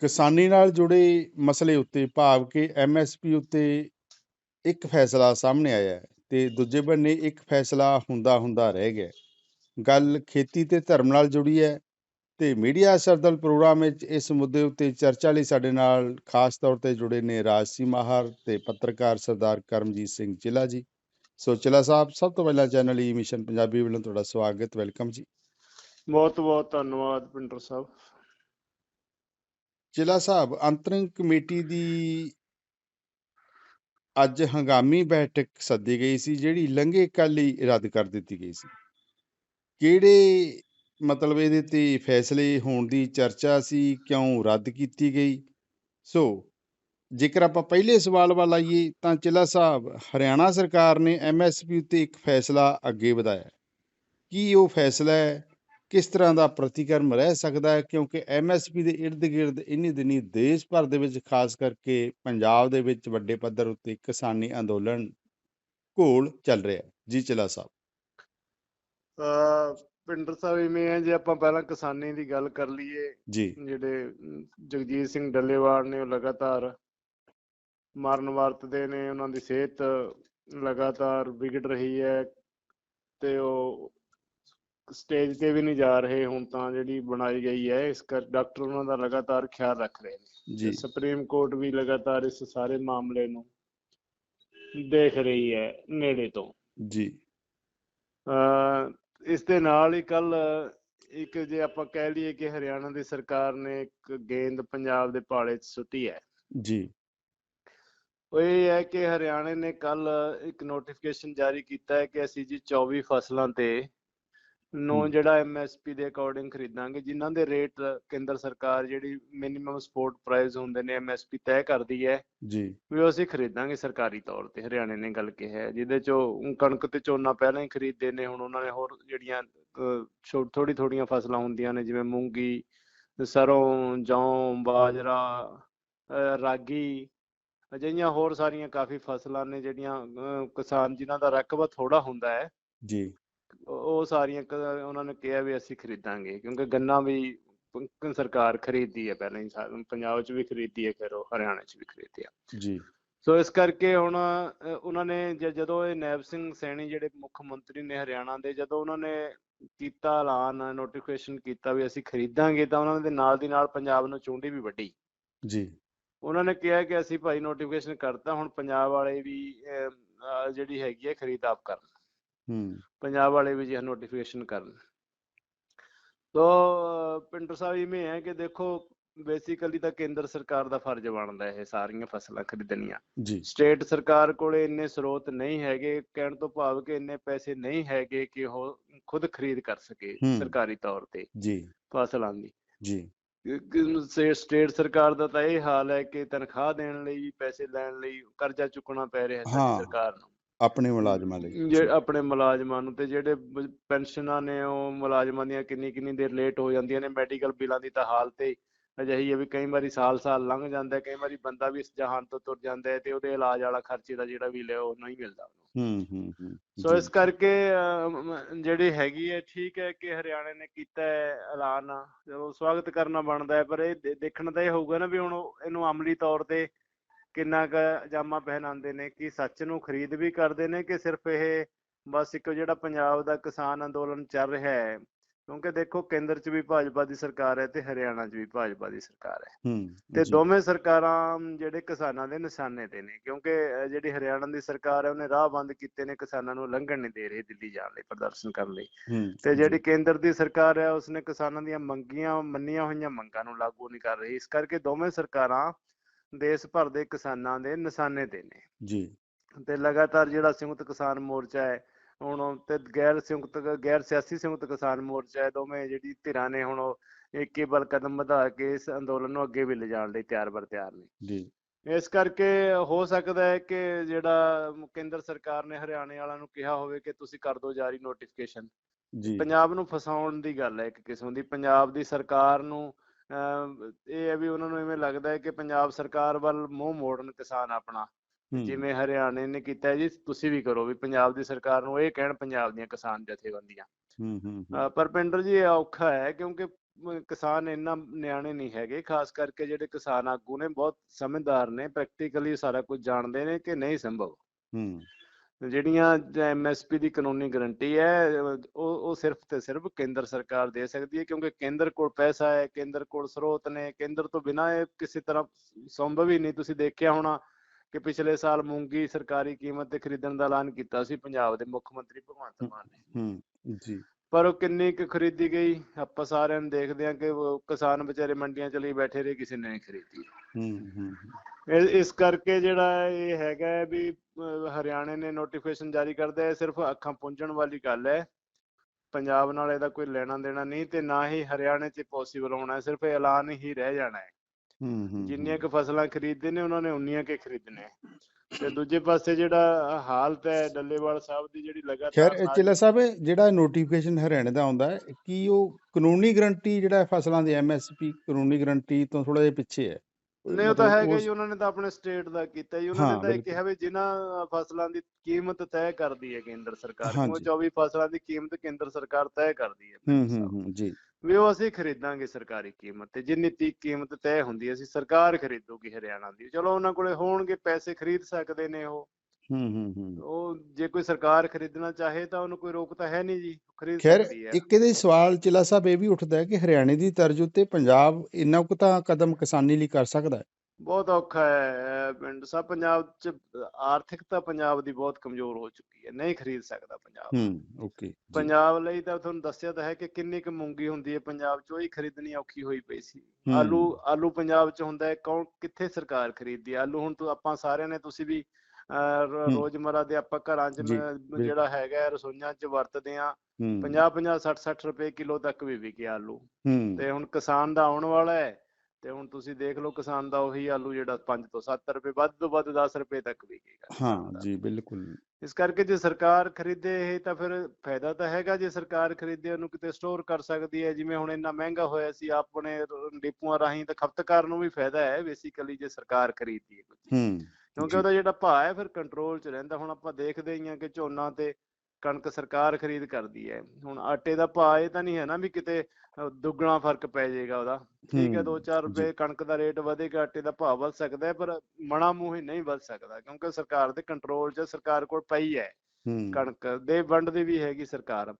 ਕਿਸਾਨੀ ਨਾਲ ਜੁੜੇ ਮਸਲੇ ਉੱਤੇ ਭਾਵ ਕਿ ਐਮਐਸਪੀ ਉੱਤੇ ਇੱਕ ਫੈਸਲਾ ਸਾਹਮਣੇ ਆਇਆ ਹੈ ਤੇ ਦੂਜੇ ਬੰਨੇ ਇੱਕ ਫੈਸਲਾ ਹੁੰਦਾ ਹੁੰਦਾ ਰਹਿ ਗਿਆ ਗੱਲ ਖੇਤੀ ਤੇ ਧਰਮ ਨਾਲ ਜੁੜੀ ਹੈ ਤੇ ਮੀਡੀਆ ਸਰਦਲ ਪ੍ਰੋਗਰਾਮ ਵਿੱਚ ਇਸ ਮੁੱਦੇ ਉੱਤੇ ਚਰਚਾ ਲਈ ਸਾਡੇ ਨਾਲ ਖਾਸ ਤੌਰ ਤੇ ਜੁੜੇ ਨੇ ਰਾਜਸੀ ਮਾਹਰ ਤੇ ਪੱਤਰਕਾਰ ਸਰਦਾਰ ਕਰਮਜੀਤ ਸਿੰਘ ਚਿਲਾ ਜੀ। ਸੋ ਚਿਲਾ ਸਾਹਿਬ, ਸਭ ਤੋਂ ਪਹਿਲਾਂ ਚੈਨਲ ਈ ਮਿਸ਼ਨ ਪੰਜਾਬੀ ਵੱਲੋਂ ਤੁਹਾਡਾ ਸਵਾਗਤ, ਵੈਲਕਮ ਜੀ। ਬਹੁਤ ਬਹੁਤ ਧੰਨਵਾਦ ਪਿੰਡਰ ਸਾਹਿਬ। ਚਿਲਾ ਸਾਹਿਬ ਅੰਤਰਿਮ ਕਮੇਟੀ ਦੀ ਅੱਜ ਹੰਗਾਮੀ ਬੈਠਕ ਸੱਦੀ ਗਈ ਸੀ, ਜਿਹੜੀ ਲੰਘੇ ਕੱਲ੍ਹ ਹੀ ਰੱਦ ਕਰ ਦਿੱਤੀ ਗਈ ਸੀ। ਕਿਹੜੇ ਮਤਲਬ ਇਹਦੇ ਤੇ ਫੈਸਲੇ ਹੋਣ ਦੀ ਚਰਚਾ ਸੀ, ਕਿਉਂ ਰੱਦ ਕੀਤੀ ਗਈ? ਸੋ, ਜੇਕਰ ਆਪਾਂ ਪਹਿਲੇ ਸਵਾਲ ਵੱਲ ਆਈਏ, ਤਾਂ ਚਿਲਾ ਸਾਹਿਬ, ਹਰਿਆਣਾ ਸਰਕਾਰ ਨੇ ਐਮਐਸਪੀ ਉੱਤੇ ਇੱਕ ਫੈਸਲਾ ਅੱਗੇ ਵਧਾਇਆ। ਕੀ ਉਹ ਫੈਸਲਾ ਹੈ? ਕਿਸ ਤਰ੍ਹਾਂ ਦਾ ਪ੍ਰਤੀਕਰਮ ਰਹਿ ਸਕਦਾ ਹੈ? ਕਿਉਂਕਿ ਐਮਐਸਪੀ ਦੇ ਗਿਰਦ ਇੰਨੀ ਦਿਨੀ ਦੇਸ਼ ਭਰ ਦੇ ਵਿੱਚ ਖਾਸ ਕਰਕੇ ਪੰਜਾਬ ਦੇ ਵਿੱਚ ਵੱਡੇ ਪੱਧਰ ਉੱਤੇ ਕਿਸਾਨੀ ਅੰਦੋਲਨ ਘੋਲ ਚੱਲ ਰਿਹਾ ਜੀ ਚਿਲਾ ਸਾਹਿਬ। ਪਿੰਡਰ ਸਾਹਿਬ ਇਵੇਂ ਹੈ ਜੇ ਆਪਾਂ ਪਹਿਲਾਂ ਕਿਸਾਨੀ ਦੀ ਗੱਲ ਕਰ ਲਈਏ ਜੀ। ਜਿਹੜੇ ਜਗਜੀਤ ਸਿੰਘ ਡੱਲੇਵਾਲ ਨੇ ਉਹ ਲਗਾਤਾਰ ਮਰਨ ਵਰਤਦੇ ਨੇ ਉਹਨਾਂ ਦੀ ਸਿਹਤ ਲਗਾਤਾਰ ਵਿਗੜ ਰਹੀ ਹੈ ਤੇ ਉਹ ਸਟੇਜ ਤੇ ਵੀ ਨਹੀਂ ਜਾ ਰਹੇ ਹੁਣ ਤਾਂ ਜਿਹੜੀ ਬਣਾਈ ਗਈ ਹੈ ਇਸ ਕਰ ਡਾਕਟਰ ਉਹਨਾਂ ਦਾ ਲਗਾਤਾਰ ਖਿਆਲ ਰੱਖ ਰਹੇ ਨੇ। ਜੀ। ਸੁਪਰੀਮ ਕੋਰਟ ਵੀ ਲਗਾਤਾਰ ਇਸ ਸਾਰੇ ਮਾਮਲੇ ਨੂੰ ਦੇਖ ਰਹੀ ਹੈ ਨੇੜੇ ਤੋਂ। ਜੀ। ਅਹ ਇਸ ਦੇ ਨਾਲ ਹੀ ਕੱਲ ਇੱਕ ਜੇ ਆਪਾਂ ਕਹਿ ਲਈਏ ਕਿ ਹਰਿਆਣਾ ਦੀ ਸਰਕਾਰ ਨੇ ਇੱਕ ਗੇਂਦ ਪੰਜਾਬ ਦੇ ਪਾਲੇ 'ਚ ਸੁੱਟੀ ਹੈ। ਜੀ। ਉਹ ਇਹ ਹੈ ਕਿ ਹਰਿਆਣੇ ਨੇ ਕੱਲ ਇੱਕ ਨੋਟੀਫਿਕੇਸ਼ਨ ਜਾਰੀ ਕੀਤਾ ਹੈ ਕਿ ਅਸੀਂ ਜੀ 24 ਫਸਲਾਂ ਤੇ ਨੂੰ। ਜਿਹੜਾ ਐਮਐਸਪੀ ਦੇ ਅਕੋਰਡਿੰਗ ਖਰੀਦਾਂਗੇ ਜਿਨ੍ਹਾਂ ਦੇ ਰੇਟ ਕੇਂਦਰ ਸਰਕਾਰ ਜਿਹੜੀ ਮਿਨੀਮਮ ਸਪੋਰਟ ਪ੍ਰਾਈਸ ਹੁੰਦੇ ਨੇ ਐਮਐਸਪੀ ਤੈਅ ਕਰਦੀ ਹੈ ਜੀ। ਵੀ ਅਸੀਂ ਖਰੀਦਾਂਗੇ ਸਰਕਾਰੀ ਤੌਰ ਤੇ ਹਰਿਆਣੇ ਨੇ ਗੱਲ ਕਿਹਾ ਹੈ ਜਿਹਦੇ ਚੋਂ ਕਣਕ ਤੇ ਝੋਨਾ ਪਹਿਲਾਂ ਹੀ ਖਰੀਦਦੇ ਨੇ ਹੁਣ ਉਹਨਾਂ ਨੇ ਹੋਰ ਜਿਹੜੀਆਂ ਥੋੜੀ ਥੋੜੀਆਂ ਫਸਲਾਂ ਹੁੰਦੀਆਂ ਨੇ ਜਿਵੇਂ ਮੂੰਗੀ ਸਰੋਂ ਜੌਂ ਬਾਜਰਾ ਰਾਗੀ ਅਜਿਹੀਆਂ ਹੋਰ ਸਾਰੀਆਂ ਕਾਫੀ ਫਸਲਾਂ ਨੇ ਜਿਹੜੀਆਂ ਕਿਸਾਨ ਜਿਨ੍ਹਾਂ ਦਾ ਰਕਬਾ ਥੋੜਾ ਹੁੰਦਾ ਹੈ। ਜੀ। ਉਹ ਸਾਰੀਆਂ ਉਹਨਾਂ ਨੇ ਕਿਹਾ ਵੀ ਅਸੀਂ ਖਰੀਦਾਂਗੇ ਕਿਉਂਕਿ ਗੰਨਾ ਵੀ ਸਰਕਾਰ ਖਰੀਦਦੀ ਹੈ ਪਹਿਲਾਂ ਹੀ ਪੰਜਾਬ 'ਚ ਵੀ ਖਰੀਦਦੀ ਹੈ ਫਿਰ ਉਹ ਹਰਿਆਣਾ 'ਚ ਵੀ ਖਰੀਦਦੀ ਹੈ ਜੀ। ਸੋ ਇਸ ਕਰਕੇ ਹੁਣ ਉਹਨਾਂ ਨੇ ਜਦੋਂ ਇਹ ਨੈਬ ਸਿੰਘ ਸੈਣੀ ਜਿਹੜੇ ਮੁੱਖ ਮੰਤਰੀ ਨੇ ਹਰਿਆਣਾ ਦੇ ਜਦੋਂ ਉਹਨਾਂ ਨੇ ਕੀਤਾ ਐਲਾਨ ਨੋਟੀਫਿਕੇਸ਼ਨ ਕੀਤਾ ਵੀ ਅਸੀਂ ਖਰੀਦਾਂਗੇ ਤਾਂ ਉਹਨਾਂ ਦੇ ਨਾਲ ਦੀ ਨਾਲ ਪੰਜਾਬ ਨੂੰ ਚੁੰਡੀ ਵੀ ਵੱਢੀ। ਜੀ। ਉਹਨਾਂ ਨੇ ਕਿਹਾ ਕਿ ਅਸੀਂ ਭਾਈ ਨੋਟੀਫਿਕੇਸ਼ਨ ਕਰਤਾ ਹੁਣ ਪੰਜਾਬ ਵਾਲੇ ਵੀ ਜਿਹੜੀ ਹੈਗੀ ਹੈ ਖਰੀਦ ਆਪ ਕਰਨ। ਪੰਜਾਬ ਵਾਲੇ ਵੀ ਨੋਟੀਫਿਕੇਸ਼ਨ ਕਰਨ। ਤੋ ਅ, ਪਿੰਡਰ ਸਾਹਿਬ ਇਵੇਂ ਹੈ ਕਿ ਦੇਖੋ ਬੇਸਿਕਲੀ ਤਾਂ ਕੇਂਦਰ ਸਰਕਾਰ ਦਾ ਫਰਜ਼ ਬਣਦਾ ਇਹ ਸਾਰੀਆਂ ਫਸਲਾਂ ਖਰੀਦਣੀਆਂ। ਜੀ। ਸਟੇਟ ਸਰਕਾਰ ਕੋਲੇ ਇੰਨੇ ਸਰੋਤ ਨਹੀਂ ਹੈਗੇ ਕਹਿਣ ਤੋਂ ਭਾਵ ਕਿ ਇੰਨੇ ਪੈਸੇ ਨਹੀਂ ਹੈਗੇ ਕਿ ਉਹ ਖੁਦ ਖਰੀਦ ਕਰ ਸਕੇ। ਸਰਕਾਰੀ ਤੌਰ ਤੇ ਜੀ। ਫਸਲਾਂ ਦੀ। ਜੀ। ਸਟੇਟ ਸਰਕਾਰ ਦਾ ਤਾਂ ਇਹ ਹਾਲ ਹੈ ਕਿ ਤਨਖਾਹ ਦੇਣ ਲਈ ਪੈਸੇ ਲੈਣ ਲਈ ਕਰਜ਼ਾ ਚੁੱਕਣਾ ਪੈ ਰਿਹਾ ਹਾਂ। ਸਰਕਾਰ ਨੂੰ। ਆਪਣੇ ਮੁਲਾਜ਼ਮਾਂ ਲਈ। ਜੇ ਆਪਣੇ ਮੁਲਾਜ਼ਮਾਂ ਨੂੰ ਤੇ ਜਿਹੜੇ ਪੈਨਸ਼ਨਾਂ ਨੇ ਉਹ ਮੁਲਾਜ਼ਮਾਂ ਦੀਆਂ ਕਿੰਨੀ ਕਿੰਨੀ ਦੇਰ ਲੇਟ ਹੋ ਜਾਂਦੀਆਂ ਨੇ ਮੈਡੀਕਲ ਬਿੱਲਾਂ ਦੀ ਤਾਂ ਹਾਲਤ ਹੀ ਅਜਿਹੀ ਹੈ ਵੀ ਕਈ ਵਾਰੀ ਸਾਲ-ਸਾਲ ਲੰਘ ਜਾਂਦਾ ਹੈ, ਕਈ ਵਾਰੀ ਬੰਦਾ ਵੀ ਇਸ ਜਹਾਨ ਤੋਂ ਤੁਰ ਜਾਂਦਾ ਹੈ ਤੇ ਉਹਦੇ ਇਲਾਜ ਵਾਲਾ ਖਰਚੇ ਦਾ ਜਿਹੜਾ ਵੀ ਲਿਆ ਉਹ ਨਹੀਂ ਮਿਲਦਾ। ਹੂੰ ਹੂੰ ਹੂੰ ਸੋ ਇਸ ਕਰਕੇ ਜਿਹੜੀ ਹੈਗੀ ਹੈ ਠੀਕ ਹੈ ਕਿ ਹਰਿਆਣੇ ਨੇ ਕੀਤਾ ਹੈ ਐਲਾਨ। ਚਲੋ ਸਵਾਗਤ ਕਰਨਾ ਬਣਦਾ ਹੈ ਪਰ ਇਹ ਦੇ- ਦੇਖਣਾ ਤਾਂ ਇਹ ਹੋਊਗਾ ਨਾ ਵੀ ਹੁਣ ਇਹਨੂੰ ਅਮਲੀ ਤੌਰ ਤੇ ਕਿੰਨਾ ਕੁ ਜਾਮਾ ਪਹਿਨਾਉਂਦੇ ਨੇ ਕਿ ਸੱਚ ਨੂੰ ਖਰੀਦ ਵੀ ਕਰਦੇ ਨੇ ਕਿ ਸਿਰਫ ਇਹ ਬਸ ਇੱਕ ਜਿਹੜਾ ਪੰਜਾਬ ਦਾ ਕਿਸਾਨ ਅੰਦੋਲਨ ਚੱਲ ਰਿਹਾ ਹੈ? ਕਿਉਂਕਿ ਦੇਖੋ ਕੇਂਦਰ 'ਚ ਵੀ ਭਾਜਪਾ ਦੀ ਸਰਕਾਰ ਹੈ ਤੇ ਹਰਿਆਣਾ 'ਚ ਵੀ ਭਾਜਪਾ ਦੀ ਸਰਕਾਰ ਹੈ। ਹੂੰ ਤੇ ਦੋਵੇਂ ਸਰਕਾਰਾਂ ਜਿਹੜੇ ਕਿਸਾਨਾਂ ਦੇ ਨਿਸ਼ਾਨੇ ਤੇ ਨੇ ਕਿਉਂਕਿ ਜਿਹੜੀ ਹਰਿਆਣਾ ਦੀ ਸਰਕਾਰ ਹੈ ਉਹਨੇ ਰਾਹ ਬੰਦ ਕੀਤੇ ਨੇ ਕਿਸਾਨਾਂ ਨੂੰ ਲੰਘਣ ਨਹੀਂ ਦੇ ਰਹੀ ਦਿੱਲੀ ਜਾਣ ਲਈ ਪ੍ਰਦਰਸ਼ਨ ਕਰਨ ਲਈ। ਤੇ ਜਿਹੜੀ ਕੇਂਦਰ ਦੀ ਸਰਕਾਰ ਹੈ ਉਸਨੇ ਕਿਸਾਨਾਂ ਦੀਆਂ ਮੰਗੀਆਂ ਮੰਨੀਆਂ ਹੋਈਆਂ ਮੰਗਾਂ ਨੂੰ ਲਾਗੂ ਨਹੀਂ ਕਰ ਰਹੀ। ਇਸ ਕਰਕੇ ਦੋਵੇਂ ਸਰਕਾਰਾਂ ਦੇਸ਼ ਭਰ ਦੇ ਕਿਸਾਨਾਂ ਦੇ ਨਿਸ਼ਾਨੇ ਤੇ ਨੇ। ਜੀ। ਤੇ ਲਗਾਤਾਰ ਜਿਹੜਾ ਸੰਯੁਕਤ ਕਿਸਾਨ ਮੋਰਚਾ ਹੈ ਹੁਣ ਤੇ ਗੈਰ ਸੰਯੁਕਤ ਗੈਰ ਸਿਆਸੀ ਸੰਯੁਕਤ ਕਿਸਾਨ ਮੋਰਚਾ ਹੈ ਦੋਵੇਂ ਜਿਹੜੀ ਧਿਰਾਂ ਨੇ ਹੁਣ ਉਹ ਇੱਕ ਹੀ ਬਲ ਕਦਮ ਵਧਾ ਕੇ ਇਸ ਅੰਦੋਲਨ ਨੂੰ ਅੱਗੇ ਵੀ ਲਿਜਾਣ ਲਈ ਤਿਆਰ ਬਰ ਤਿਆਰ ਨੇ। ਜੀ। ਇਸ ਕਰਕੇ ਹੋ ਸਕਦਾ ਹੈ ਕਿ ਜਿਹੜਾ ਕੇਂਦਰ ਸਰਕਾਰ ਨੇ ਹਰਿਆਣੇ ਵਾਲਿਆਂ ਨੂੰ ਕਿਹਾ ਹੋਵੇ ਕਿ ਤੁਸੀਂ ਕਰ ਦਿਓ ਜਾਰੀ ਨੋਟੀਫਿਕੇਸ਼ਨ ਜੀ। ਪੰਜਾਬ ਨੂੰ ਫਸਾਉਣ ਦੀ ਗੱਲ ਹੈ ਇੱਕ ਕਿਸਮ ਦੀ। ਪੰਜਾਬ ਦੀ ਸਰਕਾਰ ਨੂੰ ਇਹ ਹੈ ਵੀ ਉਹਨਾਂ ਨੂੰ ਐਵੇਂ ਲੱਗਦਾ ਹੈ ਕਿ ਪੰਜਾਬ ਸਰਕਾਰ ਵੱਲ ਮੂੰਹ ਮੋੜਨ ਕਿਸਾਨ ਆਪਣਾ ਜਿਵੇਂ ਹਰਿਆਣੇ ਨੇ ਕੀਤਾ ਜੀ ਤੁਸੀਂ ਵੀ ਕਰੋ ਵੀ ਪੰਜਾਬ ਦੀ ਸਰਕਾਰ ਨੂੰ ਇਹ ਕਹਿਣ ਪੰਜਾਬ ਦੀਆਂ ਕਿਸਾਨ ਜਥੇਬੰਦੀਆਂ। ਪਰ ਪਿੰਡਰ ਜੀ ਇਹ ਔਖਾ ਹੈ ਕਿਉਂਕਿ ਕਿਸਾਨ ਇੰਨਾ ਨਿਆਣੇ ਨਹੀਂ ਹੈਗੇ ਖਾਸ ਕਰਕੇ ਜਿਹੜੇ ਕਿਸਾਨ ਆਗੂ ਨੇ ਬਹੁਤ ਸਮਝਦਾਰ ਨੇ ਪ੍ਰੈਕਟੀਕਲੀ ਸਾਰਾ ਕੁਝ ਜਾਣਦੇ ਨੇ ਕਿ ਨਹੀਂ ਸੰਭਵ। ਹੂੰ। ਜਿਹੜੀਆਂ ਐਮਐਸਪੀ ਦੀ ਕਾਨੂੰਨੀ ਗਾਰੰਟੀ ਹੈ, ਉਹ ਉਹ ਸਿਰਫ ਤੇ ਸਿਰਫ ਕੇਂਦਰ ਸਰਕਾਰ ਦੇ ਸਕਦੀ ਹੈ, ਕਿਉਂਕਿ ਕੇਂਦਰ ਕੋਲ ਪੈਸਾ ਹੈ, ਕੇਂਦਰ ਕੋਲ ਸਰੋਤ ਨੇ, ਕੇਂਦਰ ਤੋਂ ਬਿਨਾਂ ਇਹ ਕਿਸੇ ਤਰ੍ਹਾਂ ਸੰਭਵ ਹੀ ਨਹੀਂ। ਤੁਸੀਂ ਦੇਖਿਆ ਹੋਣਾ ਕਿ ਪਿਛਲੇ ਸਾਲ ਮੂੰਗੀ ਸਰਕਾਰੀ ਕੀਮਤ ਤੇ ਖਰੀਦਣ ਦਾ ਐਲਾਨ ਕੀਤਾ ਸੀ ਪੰਜਾਬ ਦੇ ਮੁੱਖ ਮੰਤਰੀ ਭਗਵੰਤ ਮਾਨ ਨੇ। ਹੂੰ, ਜੀ। ਪਰ ਉਹ ਕਿੰਨੀ ਕੁ ਖਰੀਦੀ ਗਈ ਆਪਾਂ ਸਾਰਿਆਂ ਨੂੰ ਦੇਖਦੇ ਹਾਂ ਕਿ ਉਹ ਕਿਸਾਨ ਵਿਚਾਰੇ ਮੰਡੀਆਂ ਚ ਲਈ ਬੈਠੇ ਰਹੇ ਕਿਸੇ ਨੇ ਨਹੀਂ ਖਰੀਦੀ। ਹੂੰ ਹੂੰ ਇਸ ਕਰਕੇ ਜਿਹੜਾ ਇਹ ਹੈਗਾ ਵੀ ਹਰਿਆਣੇ ਨੇ ਨੋਟੀਫਿਕੇਸ਼ਨ ਜਾਰੀ ਕਰਦਾ ਹੈ ਸਿਰਫ ਅੱਖਾਂ ਪੁੰਝਣ ਵਾਲੀ ਗੱਲ ਹੈ। ਪੰਜਾਬ ਨਾਲ ਇਹਦਾ ਕੋਈ ਲੈਣਾ ਦੇਣਾ ਨਹੀਂ ਤੇ ਨਾ ਹੀ ਹਰਿਆਣੇ 'ਚ ਪੋਸੀਬਲ ਹੋਣਾ ਹੈ ਸਿਰਫ ਐਲਾਨ ਹੀ ਰਹਿ ਜਾਣਾ ਹੈ। ਹੂੰ ਹੂੰ ਜਿੰਨੀਆਂ ਕੁ ਫਸਲਾਂ ਖਰੀਦਦੇ ਨੇ ਉਹਨਾਂ ਨੇ ਉਨੀਆਂ ਕੇ ਖਰੀਦਣੇ। ਤੇ ਦੂਜੇ ਪਾਸੇ ਜਿਹੜਾ ਹਾਲਤ ਹੈ ਡੱਲੇਵਾਲ ਸਾਹਿਬ ਦੀ ਜਿਹੜੀ ਲਗਾਤਾਰ ਖੈਰ ਚਿਲਾ ਸਾਹਿਬ ਜਿਹੜਾ ਨੋਟੀਫਿਕੇਸ਼ਨ ਹਰਿਆਣੇ ਦਾ ਆਉਂਦਾ ਹੈ ਕੀ ਉਹ ਕਾਨੂੰਨੀ ਗਰੰਟੀ ਜਿਹੜਾ ਫਸਲਾਂ ਦੀ ਐਮਐਸਪੀ ਕਾਨੂੰਨੀ ਗਰੰਟੀ ਤੋਂ ਥੋੜਾ ਜਿਹਾ ਪਿੱਛੇ ਹੈ? ਨਹੀਂ ਉਹ ਤਾਂ ਹੈਗਾ ਹੀ ਉਹਨਾਂ ਨੇ ਤਾਂ ਆਪਣੇ ਸਟੇਟ ਦਾ ਕੀਤਾ ਜੀ। ਉਹਨਾਂ ਨੇ ਤਾਂ ਇਹ। ਕਿਹਾ ਵੀ ਜਿਨ੍ਹਾਂ ਫਸਲਾਂ ਦੀ ਕੀਮਤ ਤੈਅ ਕਰਦੀ ਹੈ ਕੇਂਦਰ ਸਰਕਾਰ ਉਹ ਹਾਂਜੀ। 24 ਫਸਲਾਂ ਦੀ ਕੀਮਤ ਕੇਂਦਰ ਸਰਕਾਰ ਤੈਅ ਕਰਦੀ ਹੈ ਹੂੰ ਹੂੰ ਹੂੰ ਜੀ। ਵੀ ਉਹ ਅਸੀਂ ਖਰੀਦਾਂਗੇ ਸਰਕਾਰੀ ਕੀਮਤ ਤੇ ਜਿੰਨੀ ਤੀ ਕੀਮਤ ਤੈਅ ਹੁੰਦੀ ਹੈ ਅਸੀਂ ਸਰਕਾਰ ਖਰੀਦੂਗੀ ਹਰਿਆਣਾ ਦੀ। ਚਲੋ ਉਹਨਾਂ ਕੋਲੇ ਹੋਣਗੇ ਪੈਸੇ ਖਰੀਦ ਸਕਦੇ ਨੇ ਉਹ। ਹੂੰ ਹੂੰ ਹੂੰ। ਉਹ ਜੇ ਕੋਈ ਸਰਕਾਰ ਖਰੀਦਣਾ ਚਾਹੇ ਤਾਂ ਉਹਨੂੰ ਕੋਈ ਰੋਕ ਤਾਂ ਹੈ ਨਹੀਂ ਜੀ ਖਰੀਦ ਖੈਰ ਸਕਦੀ ਹੈ। ਇੱਕ ਇਹਦੇ ਸਵਾਲ ਚਿਲਾ ਸਾਹਿਬ ਇਹ ਵੀ ਉੱਠਦਾ ਹੈ ਕਿ ਹਰਿਆਣੇ ਦੀ ਤਰਜ਼ ਉੱਤੇ ਪੰਜਾਬ ਇੰਨਾ ਕੁ ਤਾਂ ਕਦਮ ਕਿਸਾਨੀ ਲਈ ਕਰ ਸਕਦਾ ਹੈ। ਬਹੁਤ ਔਖਾ ਹੈ ਪਿੰਡ ਸਾਹਿਬ ਪੰਜਾਬ ਚ ਆਰਥਿਕਤਾ ਪੰਜਾਬ ਦੀ ਬਹੁਤ ਕਮਜ਼ੋਰ ਹੋ ਚੁੱਕੀ ਹੈ ਨਹੀਂ ਖਰੀਦ ਸਕਦਾ ਪੰਜਾਬ। ਹੂੰ ਓਕੇ ਪੰਜਾਬ ਲਈ ਤਾਂ ਤੁਹਾਨੂੰ ਦੱਸਿਆ ਤਾਂ ਹੈ ਕਿ ਕਿੰਨੀ ਕੁ ਮੂੰਗੀ ਹੁੰਦੀ ਹੈ ਪੰਜਾਬ 'ਚ ਉਹ ਹੀ ਖਰੀਦਣੀ ਔਖੀ ਹੋਈ ਪਈ ਸੀ। ਆਲੂ ਆਲੂ ਪੰਜਾਬ 'ਚ ਹੁੰਦਾ ਹੈ ਕੌਣ ਕਿੱਥੇ ਸਰਕਾਰ ਖਰੀਦਦੀ ਆਲੂ ਹੁਣ ਤੋਂ ਆਪਾਂ ਸਾਰਿਆਂ ਨੇ ਤੁਸੀਂ ਵੀ ਅਹ, ਰੋ- ਹੂੰ। ਰੋਜ਼ਮਰਰਾ ਦੇ ਆਪਾਂ ਘਰਾਂ 'ਚ। ਜਿਹੜਾ ਹੈਗਾ ਰਸੋਈਆਂ 'ਚ ਵਰਤਦੇ ਆ ਹੂੰ। 50 50 60 60 ਰੁਪਏ ਕਿਲੋ ਤੱਕ ਵੀ ਵਿਕੇ ਆਲੂ। ਤੇ ਹੁਣ ਕਿਸਾਨ ਦਾ ਆਉਣ ਵਾਲਾ ਹੈ ਤੇ ਹੁਣ ਤੁਸੀਂ ਦੇਖ ਲਓ ਕਿਸਾਨ ਦਾ ਉਹੀ ਆਲੂ ਜਿਹੜਾ 5 ਤੋਂ 7 ਰੁਪਏ ਵੱਧ ਤੋਂ ਵੱਧ 10 ਰੁਪਏ ਤੱਕ ਵਿਕੇਗਾ। ਹਾਂ। ਜੀ ਬਿਲਕੁਲ। ਇਸ ਕਰਕੇ ਜੇ ਸਰਕਾਰ ਖਰੀਦੇ ਇਹ ਤਾਂ ਫਿਰ ਫਾਇਦਾ ਤਾਂ ਹੈਗਾ ਜੇ ਸਰਕਾਰ ਖਰੀਦੇ ਉਹਨੂੰ ਕਿਤੇ ਸਟੋਰ ਕਰ ਸਕਦੀ ਹੈ। ਜਿਵੇਂ ਹੁਣ ਇੰਨਾ ਮਹਿੰਗਾ ਹੋਇਆ ਸੀ ਆਪਣੇ ਡਿਪੂਆਂ ਰਾਹੀਂ ਤਾਂ ਖਪਤਕਾਰ ਨੂੰ ਵੀ ਫਾਇਦਾ ਹੈ ਬੇਸਿਕਲੀ ਜੇ ਸਰਕਾਰ ਖਰੀਦਦੀ ਹੈ ਕੁਝ ਹੂੰ। ਕਿਉਂਕਿ। ਉਹਦਾ ਜਿਹੜਾ ਭਾਅ ਹੈ ਫਿਰ ਕੰਟਰੋਲ 'ਚ ਰਹਿੰਦਾ। ਹੁਣ ਆਪਾਂ ਦੇਖਦੇ ਹੀ ਹਾਂ ਕਿ ਝੋਨਾ ਤੇ ਕਣਕ ਸਰਕਾਰ ਖਰੀਦ ਕਰਦੀ ਹੈ। ਹੁਣ ਆਟੇ ਦਾ ਭਾਅ ਇਹ ਤਾਂ ਨਹੀਂ ਹੈ ਨਾ ਵੀ ਕਿਤੇ ਦੁੱਗਣਾ ਫ਼ਰਕ ਪੈ ਜਾਏਗਾ ਉਹਦਾ। ਠੀਕ ਹੈ ਹੂੰ, 2-4 ਜੀ। ਰੁਪਏ ਕਣਕ ਦਾ ਰੇਟ ਵਧੇਗਾ ਆਟੇ ਦਾ ਭਾਅ ਵੱਧ ਸਕਦਾ ਹੈ ਪਰ ਮਣਾ ਮੂੰਹ ਨਹੀਂ ਵੱਧ ਸਕਦਾ। ਕਿਉਂਕਿ ਸਰਕਾਰ ਦੇ ਕੰਟਰੋਲ 'ਚ ਸਰਕਾਰ ਕੋਲ ਪਈ ਹੈ ਹੂੰ। ਕਣਕ। ਦੇ ਵੰਡਦੀ ਵੀ ਹੈਗੀ ਸਰਕਾਰ।